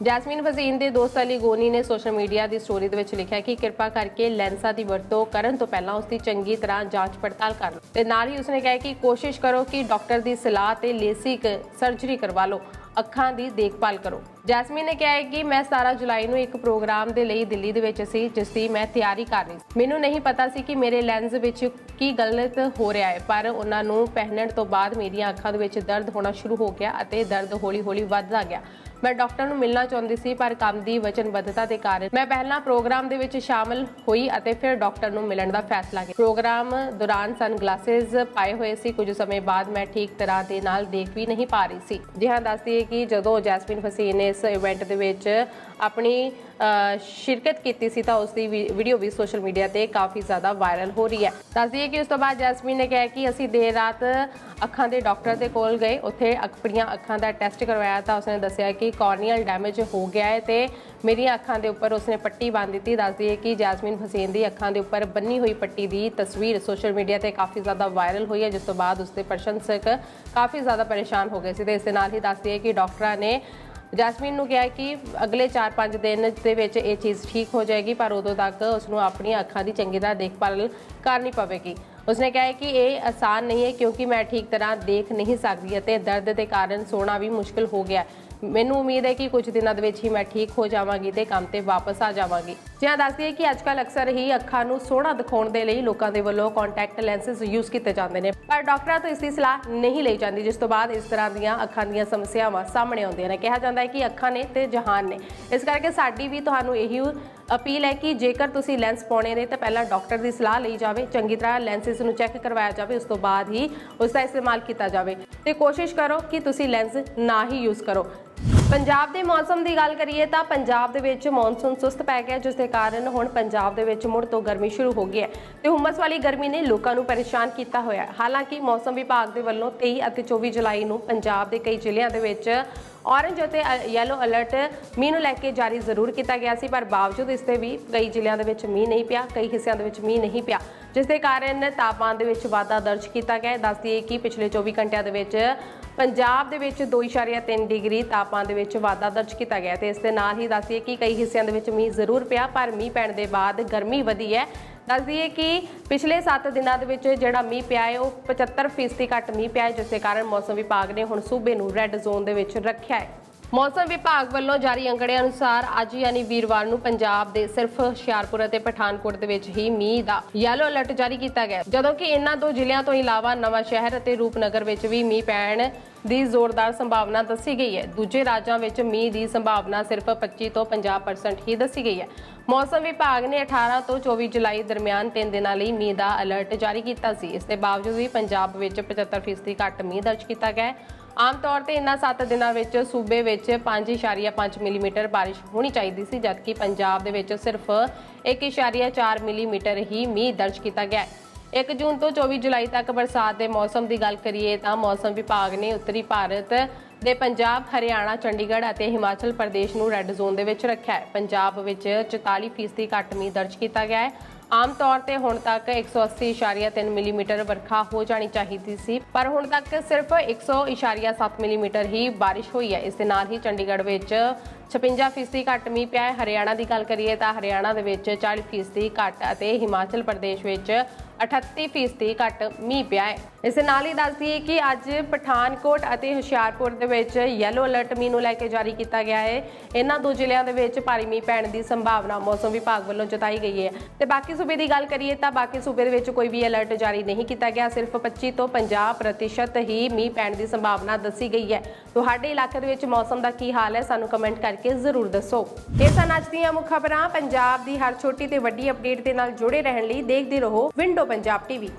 ਜੈਸਮੀਨ ਵਜ਼ੀਨ ਦੇ ਦੋਸਤ ਅਲੀ ਗੋਨੀ ਨੇ ਸੋਸ਼ਲ ਮੀਡੀਆ ਦੀ ਸਟੋਰੀ ਦੇ ਵਿੱਚ ਲਿਖਿਆ ਕਿ ਕਿਰਪਾ ਕਰਕੇ ਲੈਂਸਾਂ ਦੀ ਵਰਤੋਂ ਕਰਨ ਤੋਂ ਪਹਿਲਾਂ ਉਸ ਦੀ ਚੰਗੀ ਤਰ੍ਹਾਂ ਜਾਂਚ ਪੜਤਾਲ ਕਰ ਲਓ। ਤੇ ਨਾਲ ਹੀ ਉਸਨੇ ਕਿਹਾ ਕਿ ਕੋਸ਼ਿਸ਼ ਕਰੋ ਕਿ ਡਾਕਟਰ ਦੀ ਸਲਾਹ ਤੇ ਲੇਸਿਕ ਸਰਜਰੀ ਕਰਵਾ ਲਓ। ਅੱਖਾਂ ਦੀ ਦੇਖਭਾਲ ਕਰੋ। ਜੈਸਮੀਨ ਨੇ ਕਿਹਾ ਹੈ ਕਿ ਮੈਂ 17 ਜੁਲਾਈ ਨੂੰ ਇੱਕ ਪ੍ਰੋਗਰਾਮ ਦੇ ਲਈ ਦਿੱਲੀ ਦੇ ਵਿੱਚ ਸੀ, ਜਿਸ ਦੀ ਮੈਂ ਤਿਆਰੀ ਕਰ ਰਹੀ ਸੀ। ਮੈਨੂੰ ਨਹੀਂ ਪਤਾ ਸੀ ਕਿ ਮੇਰੇ ਲੈਂਸ ਵਿੱਚ ਕੀ ਗਲਤ ਹੋ ਰਿਹਾ ਹੈ, ਪਰ ਉਹਨਾਂ ਨੂੰ ਪਹਿਨਣ ਤੋਂ ਬਾਅਦ ਮੇਰੀਆਂ ਅੱਖਾਂ ਦੇ ਵਿੱਚ ਦਰਦ ਹੋਣਾ ਸ਼ੁਰੂ ਹੋ ਗਿਆ ਅਤੇ ਦਰਦ ਹੌਲੀ-ਹੌਲੀ ਵੱਧਦਾ ਗਿਆ। ਮੈਂ ਡਾਕਟਰ ਨੂੰ ਮਿਲਣਾ ਚਾਹੁੰਦੀ ਸੀ, ਪਰ ਕੰਮ ਦੀ ਵਚਨਬੱਧਤਾ ਦੇ ਕਾਰਨ ਮੈਂ ਪਹਿਲਾਂ ਪ੍ਰੋਗਰਾਮ ਦੇ ਵਿੱਚ ਸ਼ਾਮਲ ਹੋਈ ਅਤੇ ਫਿਰ ਡਾਕਟਰ ਨੂੰ ਮਿਲਣ ਦਾ ਫੈਸਲਾ ਕੀਤਾ। ਪ੍ਰੋਗਰਾਮ ਦੌਰਾਨ ਸਨਗਲਾਸਸ ਪਾਏ ਹੋਏ ਸੀ। ਕੁਝ ਸਮੇਂ ਬਾਅਦ ਮੈਂ ਠੀਕ ਤਰ੍ਹਾਂ ਦੇ ਨਾਲ ਦੇਖ ਵੀ ਨਹੀਂ ਪਾ ਰਹੀ ਸੀ। ਜੀ ਦੱਸਦੀ ਕਿ ਜਦੋਂ ਜੈਸਮੀਨ ਫਸੀਨ ਨੇ ਇਸ ਇਵੈਂਟ ਦੇ ਵਿੱਚ ਆਪਣੀ ਸ਼ਿਰਕਤ ਕੀਤੀ ਸੀ ਤਾਂ ਉਸ ਦੀ ਵੀਡੀਓ ਵੀ ਸੋਸ਼ਲ ਮੀਡੀਆ ਤੇ ਕਾਫੀ ਜ਼ਿਆਦਾ ਵਾਇਰਲ ਹੋ ਰਹੀ ਹੈ। ਦੱਸਦੀ ਹੈ ਕਿ ਉਸ ਤੋਂ ਬਾਅਦ ਜੈਸਮੀਨ ਨੇ ਕਿਹਾ ਕਿ ਅਸੀਂ ਦੇਰ ਰਾਤ ਅੱਖਾਂ ਦੇ ਡਾਕਟਰ ਦੇ ਕੋਲ ਗਏ, ਉੱਥੇ ਆਪਣੀਆਂ ਅੱਖਾਂ ਦਾ ਟੈਸਟ ਕਰਵਾਇਆ ਤਾਂ ਉਸਨੇ ਦੱਸਿਆ ਕਿ ਕਾਰਨੀਅਲ ਡੈਮੇਜ ਹੋ ਗਿਆ ਹੈ ਤੇ ਮੇਰੀਆਂ ਅੱਖਾਂ ਦੇ ਉੱਪਰ ਉਸਨੇ ਪੱਟੀ ਬੰਨ੍ਹ ਦਿੱਤੀ। ਦੱਸਦੀ ਹੈ ਕਿ ਜੈਸਮੀਨ ਹੁਸੈਨ ਦੀ ਅੱਖਾਂ ਦੇ ਉੱਪਰ ਬੰਨੀ ਹੋਈ ਪੱਟੀ ਦੀ ਤਸਵੀਰ ਸੋਸ਼ਲ ਮੀਡੀਆ ਤੇ ਕਾਫੀ ਜ਼ਿਆਦਾ ਵਾਇਰਲ ਹੋਈ ਹੈ, ਜਿਸ ਤੋਂ ਬਾਅਦ ਉਸਦੇ ਪ੍ਰਸ਼ੰਸਕ ਕਾਫੀ ਜ਼ਿਆਦਾ ਪਰੇਸ਼ਾਨ ਹੋ ਗਏ ਸੀ ਤੇ ਇਸ ਦੇ ਨਾਲ ਹੀ ਦੱਸਦੀ ਹੈ ਕਿ ਡਾਕਟਰਾਂ ਨੇ ਜੈਸਮੀਨ ਨੂੰ ਕਿਹਾ ਕਿ ਅਗਲੇ 4-5 ਦਿਨ ਦੇ ਵਿੱਚ ਇਹ ਚੀਜ਼ ਠੀਕ ਹੋ ਜਾਏਗੀ, ਪਰ ਉਦੋਂ ਤੱਕ ਉਸ ਨੂੰ ਆਪਣੀਆਂ ਅੱਖਾਂ ਦੀ ਚੰਗੀ ਤਰ੍ਹਾਂ ਦੇਖਭਾਲ ਕਰਨੀ ਪਵੇਗੀ। ਉਸਨੇ ਕਿਹਾ ਕਿ ਇਹ ਆਸਾਨ ਨਹੀਂ ਹੈ ਕਿਉਂਕਿ ਮੈਂ ਠੀਕ ਤਰ੍ਹਾਂ ਦੇਖ ਨਹੀਂ ਸਕਦੀ ਅਤੇ ਦਰਦ ਦੇ ਕਾਰਨ ਸੋਣਾ ਵੀ ਮੁਸ਼ਕਲ ਹੋ ਗਿਆ। ਮੈਨੂੰ ਉਮੀਦ ਹੈ ਕਿ ਕੁਝ ਦਿਨਾਂ ਦੇ ਵਿੱਚ ਹੀ ਮੈਂ ਠੀਕ ਹੋ ਜਾਵਾਂਗੀ ਤੇ ਕੰਮ ਤੇ ਵਾਪਸ ਆ ਜਾਵਾਂਗੀ। ਜਿਵੇਂ ਦੱਸਦੀ ਹੈ ਕਿ ਅੱਜਕੱਲ ਅਕਸਰ ਹੀ ਅੱਖਾਂ ਨੂੰ ਸੋਹਣਾ ਦਿਖਾਉਣ ਦੇ ਲਈ ਲੋਕਾਂ ਦੇ ਵੱਲੋਂ ਕੰਟੈਕਟ ਲੈਂਸਸ ਯੂਜ਼ ਕੀਤੇ ਜਾਂਦੇ ਨੇ। ਪਰ ਡਾਕਟਰਾਂ ਤੋਂ ਇਸ ਦੀ ਸਲਾਹ ਨਹੀਂ ਲਈ ਜਾਂਦੀ, ਜਿਸ ਤੋਂ ਬਾਅਦ ਇਸ ਤਰ੍ਹਾਂ ਦੀਆਂ ਅੱਖਾਂ ਦੀਆਂ ਸਮੱਸਿਆਵਾਂ ਸਾਹਮਣੇ ਆਉਂਦੀਆਂ ਨੇ। ਕਿਹਾ ਜਾਂਦਾ ਹੈ ਕਿ ਅੱਖਾਂ ਨੇ ਤੇ ਜਹਾਨ ਨੇ। ਇਸ ਕਰਕੇ ਸਾਡੀ ਵੀ ਤੁਹਾਨੂੰ ਇਹੀ ਅਪੀਲ ਹੈ ਕਿ ਜੇਕਰ ਤੁਸੀਂ ਲੈਂਸ ਪਾਉਣੇ ਨੇ ਤਾਂ ਪਹਿਲਾਂ ਡਾਕਟਰ ਦੀ ਸਲਾਹ ਲਈ ਜਾਵੇ, ਚੰਗੀ ਤਰ੍ਹਾਂ ਲੈਂਸਸ ਨੂੰ ਚੈੱਕ ਕਰਵਾਇਆ ਜਾਵੇ, ਉਸ ਤੋਂ ਬਾਅਦ ਹੀ ਉਸ ਦਾ ਇਸਤੇਮਾਲ ਕੀਤਾ ਜਾਵੇ। ਤੇ ਕੋਸ਼ਿਸ਼ ਕਰੋ ਕਿ ਤੁਸੀਂ ਲੈਂਸ ਨਾ ਹੀ ਯੂਜ਼ ਕਰੋ। ਪੰਜਾਬ ਦੇ ਮੌਸਮ ਦੀ ਗੱਲ ਕਰੀਏ ਤਾਂ ਪੰਜਾਬ ਦੇ ਵਿੱਚ ਮੌਨਸੂਨ ਸੁਸਤ ਪੈ ਗਿਆ, ਜਿਸ ਦੇ ਕਾਰਨ ਹੁਣ ਪੰਜਾਬ ਦੇ ਵਿੱਚ ਮੁੜ ਤੋਂ ਗਰਮੀ ਸ਼ੁਰੂ ਹੋ ਗਈ ਹੈ। ਤੇ ਹੁਮਸ ਵਾਲੀ ਗਰਮੀ ਨੇ ਲੋਕਾਂ ਨੂੰ ਪਰੇਸ਼ਾਨ ਕੀਤਾ ਹੋਇਆ ਹੈ। ਹਾਲਾਂਕਿ ਮੌਸਮ ਵਿਭਾਗ ਦੇ ਵੱਲੋਂ 23 ਅਤੇ 24 ਜੁਲਾਈ ਨੂੰ ਪੰਜਾਬ ਦੇ ਕਈ ਜ਼ਿਲ੍ਹਿਆਂ ਦੇ ਵਿੱਚ ਔਰੰਜ ਅਤੇ ਯੈਲੋ ਅਲਰਟ ਮੀਂਹ ਨੂੰ ਲੈ ਕੇ ਜਾਰੀ ਜ਼ਰੂਰ ਕੀਤਾ ਗਿਆ ਸੀ, ਪਰ ਬਾਵਜੂਦ ਇਸ 'ਤੇ ਵੀ ਕਈ ਜ਼ਿਲ੍ਹਿਆਂ ਦੇ ਵਿੱਚ ਮੀਂਹ ਨਹੀਂ ਪਿਆ, ਕਈ ਹਿੱਸਿਆਂ ਦੇ ਵਿੱਚ ਮੀਂਹ ਨਹੀਂ ਪਿਆ, ਜਿਸ ਦੇ ਕਾਰਨ ਤਾਪਮਾਨ ਦੇ ਵਿੱਚ ਵਾਧਾ ਦਰਜ ਕੀਤਾ ਗਿਆ। ਹੈ ਦੱਸਦੀ ਹੈ ਕਿ ਪਿਛਲੇ 24 ਘੰਟਿਆਂ ਦੇ ਵਿੱਚ ਪੰਜਾਬ ਦੇ ਵਿੱਚ 2.3 ਡਿਗਰੀ ਤਾਪਮਾਨ ਦੇ ਵਿੱਚ ਵਾਧਾ ਦਰਜ ਕੀਤਾ ਗਿਆ ਤੇ ਇਸ ਦੇ ਨਾਲ ਹੀ ਦੱਸਦੀ ਕਿ ਕਈ ਹਿੱਸਿਆਂ ਦੇ ਵਿੱਚ ਮੀਂਹ ਜ਼ਰੂਰ ਪਿਆ, ਪਰ ਮੀਂਹ ਪੈਣ ਦੇ ਬਾਅਦ ਗਰਮੀ ਵਧੀ ਹੈ। ਦੱਸਦੀ ਹੈ ਕਿ ਪਿਛਲੇ 7 ਦਿਨਾਂ ਦੇ ਵਿੱਚ ਜਿਹੜਾ ਮੀਂਹ ਪਿਆ ਹੈ, ਉਹ 75% ਘੱਟ ਮੀਂਹ ਪਿਆ ਹੈ, ਜਿਸ ਦੇ ਕਾਰਨ ਮੌਸਮ ਵਿਭਾਗ ਨੇ ਹੁਣ ਸੂਬੇ ਨੂੰ ਰੈੱਡ ਜ਼ੋਨ ਦੇ ਵਿੱਚ ਰੱਖਿਆ ਹੈ। ਮੌਸਮ ਵਿਭਾਗ ਵੱਲੋਂ ਜਾਰੀ ਅੰਕੜਿਆਂ ਅਨੁਸਾਰ ਅੱਜ ਯਾਨੀ ਵੀਰਵਾਰ ਨੂੰ ਪੰਜਾਬ ਦੇ ਸਿਰਫ ਹੁਸ਼ਿਆਰਪੁਰ ਅਤੇ ਪਠਾਨਕੋਟ ਦੇ ਵਿੱਚ ਹੀ ਮੀਂਹ ਦਾ ਯੈਲੋ ਅਲਰਟ ਜਾਰੀ ਕੀਤਾ ਗਿਆ ਜਦੋਂ ਕਿ ਇਹਨਾਂ ਦੋ ਜ਼ਿਲ੍ਹਿਆਂ ਤੋਂ ਇਲਾਵਾ ਨਵਾਂ ਸ਼ਹਿਰ ਅਤੇ ਰੂਪਨਗਰ ਵਿੱਚ ਵੀ ਮੀਂਹ ਪੈਣ ਦੀ ਜ਼ੋਰਦਾਰ ਸੰਭਾਵਨਾ ਦੱਸੀ ਗਈ ਹੈ। ਦੂਜੇ ਰਾਜਾਂ ਵਿੱਚ ਮੀਂਹ ਦੀ ਸੰਭਾਵਨਾ ਸਿਰਫ 25 ਤੋਂ 50% ਹੀ ਦੱਸੀ ਗਈ ਹੈ। ਮੌਸਮ ਵਿਭਾਗ ਨੇ 18 ਤੋਂ 24 ਜੁਲਾਈ ਦਰਮਿਆਨ 3 ਦਿਨਾਂ ਲਈ ਮੀਂਹ ਦਾ ਅਲਰਟ ਜਾਰੀ ਕੀਤਾ ਸੀ। ਇਸ ਦੇ ਬਾਵਜੂਦ ਵੀ ਪੰਜਾਬ ਵਿੱਚ 75% ਘੱਟ ਮੀਂਹ ਦਰਜ ਕੀਤਾ ਗਿਆ ਹੈ। ਆਮ ਤੌਰ ਤੇ ਇਨ੍ਹਾਂ 7 ਦਿਨਾਂ ਵਿੱਚ ਸੂਬੇ ਵਿੱਚ 5.5 ਮਿਲੀਮੀਟਰ ਬਾਰਿਸ਼ ਹੋਣੀ ਚਾਹੀਦੀ ਸੀ, ਜਦਕਿ ਪੰਜਾਬ ਦੇ ਵਿੱਚ ਸਿਰਫ 1.4 ਮਿਲੀਮੀਟਰ ਹੀ ਮੀਂਹ ਦਰਜ ਕੀਤਾ ਗਿਆ ਹੈ। 1 ਜੂਨ ਤੋਂ 24 ਜੁਲਾਈ ਤੱਕ ਬਰਸਾਤ ਦੇ ਮੌਸਮ ਦੀ ਗੱਲ ਕਰੀਏ ਤਾਂ ਮੌਸਮ ਵਿਭਾਗ ਨੇ ਉੱਤਰੀ ਭਾਰਤ ਦੇ ਪੰਜਾਬ, ਹਰਿਆਣਾ, ਚੰਡੀਗੜ੍ਹ ਅਤੇ ਹਿਮਾਚਲ ਪ੍ਰਦੇਸ਼ ਨੂੰ ਰੈੱਡ ਜ਼ੋਨ ਦੇ ਵਿੱਚ ਰੱਖਿਆ ਹੈ। ਪੰਜਾਬ ਵਿੱਚ 44% ਘੱਟ ਮੀਂਹ ਦਰਜ ਕੀਤਾ ਗਿਆ ਹੈ। ਆਮ ਤੌਰ ਤੇ ਹੁਣ ਤੱਕ 180.3 ਮਿਲੀਮੀਟਰ ਵਰਖਾ ਹੋ ਜਾਣੀ ਚਾਹੀਦੀ ਸੀ, ਪਰ ਹੁਣ ਤੱਕ ਸਿਰਫ 100.7 ਮਿਲੀਮੀਟਰ ਹੀ ਬਾਰਿਸ਼ ਹੋਈ ਹੈ। ਇਸ ਦੇ ਨਾਲ ਹੀ ਚੰਡੀਗੜ੍ਹ ਵਿੱਚ 56% ਘੱਟ ਮੀਂਹ ਪਿਆ ਹੈ। ਹਰਿਆਣਾ ਦੀ ਗੱਲ ਕਰੀਏ ਤਾਂ ਹਰਿਆਣਾ ਦੇ ਵਿੱਚ 40% ਘੱਟ ਅਤੇ ਹਿਮਾਚਲ ਪ੍ਰਦੇਸ਼ ਵਿੱਚ 38% ਘੱਟ ਮੀਂਹ ਪਿਆ ਹੈ। ਇਸ ਨਾਲ ਹੀ ਦੱਸ ਦਈਏ ਕਿ ਅੱਜ ਪਠਾਨਕੋਟ ਅਤੇ ਹੁਸ਼ਿਆਰਪੁਰ ਦੇ ਵਿੱਚ ਯੈਲੋ ਅਲਰਟ ਮੀਂਹ ਨੂੰ ਲੈ ਕੇ ਜਾਰੀ ਕੀਤਾ ਗਿਆ ਹੈ। ਇਹਨਾਂ ਦੋ ਜ਼ਿਲ੍ਹਿਆਂ ਦੇ ਵਿੱਚ ਭਾਰੀ ਮੀਂਹ ਪੈਣ ਦੀ ਸੰਭਾਵਨਾ ਮੌਸਮ ਵਿਭਾਗ ਵੱਲੋਂ ਜਤਾਈ ਗਈ ਹੈ। ਤੇ ਬਾਕੀ ਸੂਬੇ ਦੀ ਗੱਲ ਕਰੀਏ ਤਾਂ ਬਾਕੀ ਸੂਬੇ ਦੇ ਵਿੱਚ ਕੋਈ ਵੀ ਅਲਰਟ ਜਾਰੀ ਨਹੀਂ ਕੀਤਾ ਗਿਆ। ਸਿਰਫ 25 ਤੋਂ 50% ਹੀ ਮੀਂਹ ਪੈਣ ਦੀ ਸੰਭਾਵਨਾ ਦੱਸੀ ਗਈ ਹੈ। ਤੁਹਾਡੇ ਇਲਾਕੇ ਦੇ ਵਿੱਚ ਮੌਸਮ ਦਾ ਕੀ ਹਾਲ ਹੈ ਸਾਨੂੰ ਕਮੈਂਟ ਕਰਕੇ ਜ਼ਰੂਰ ਦੱਸੋ। ਇਹ ਸਨ ਅੱਜ ਦੀਆਂ ਮੁੱਖ ਖਬਰਾਂ। ਪੰਜਾਬ ਦੀ ਹਰ ਛੋਟੀ ਤੇ ਵੱਡੀ ਅਪਡੇਟ ਦੇ ਨਾਲ ਜੁੜੇ ਰਹਿਣ ਲਈ ਦੇਖਦੇ ਰਹੋ। Window Punjab TV.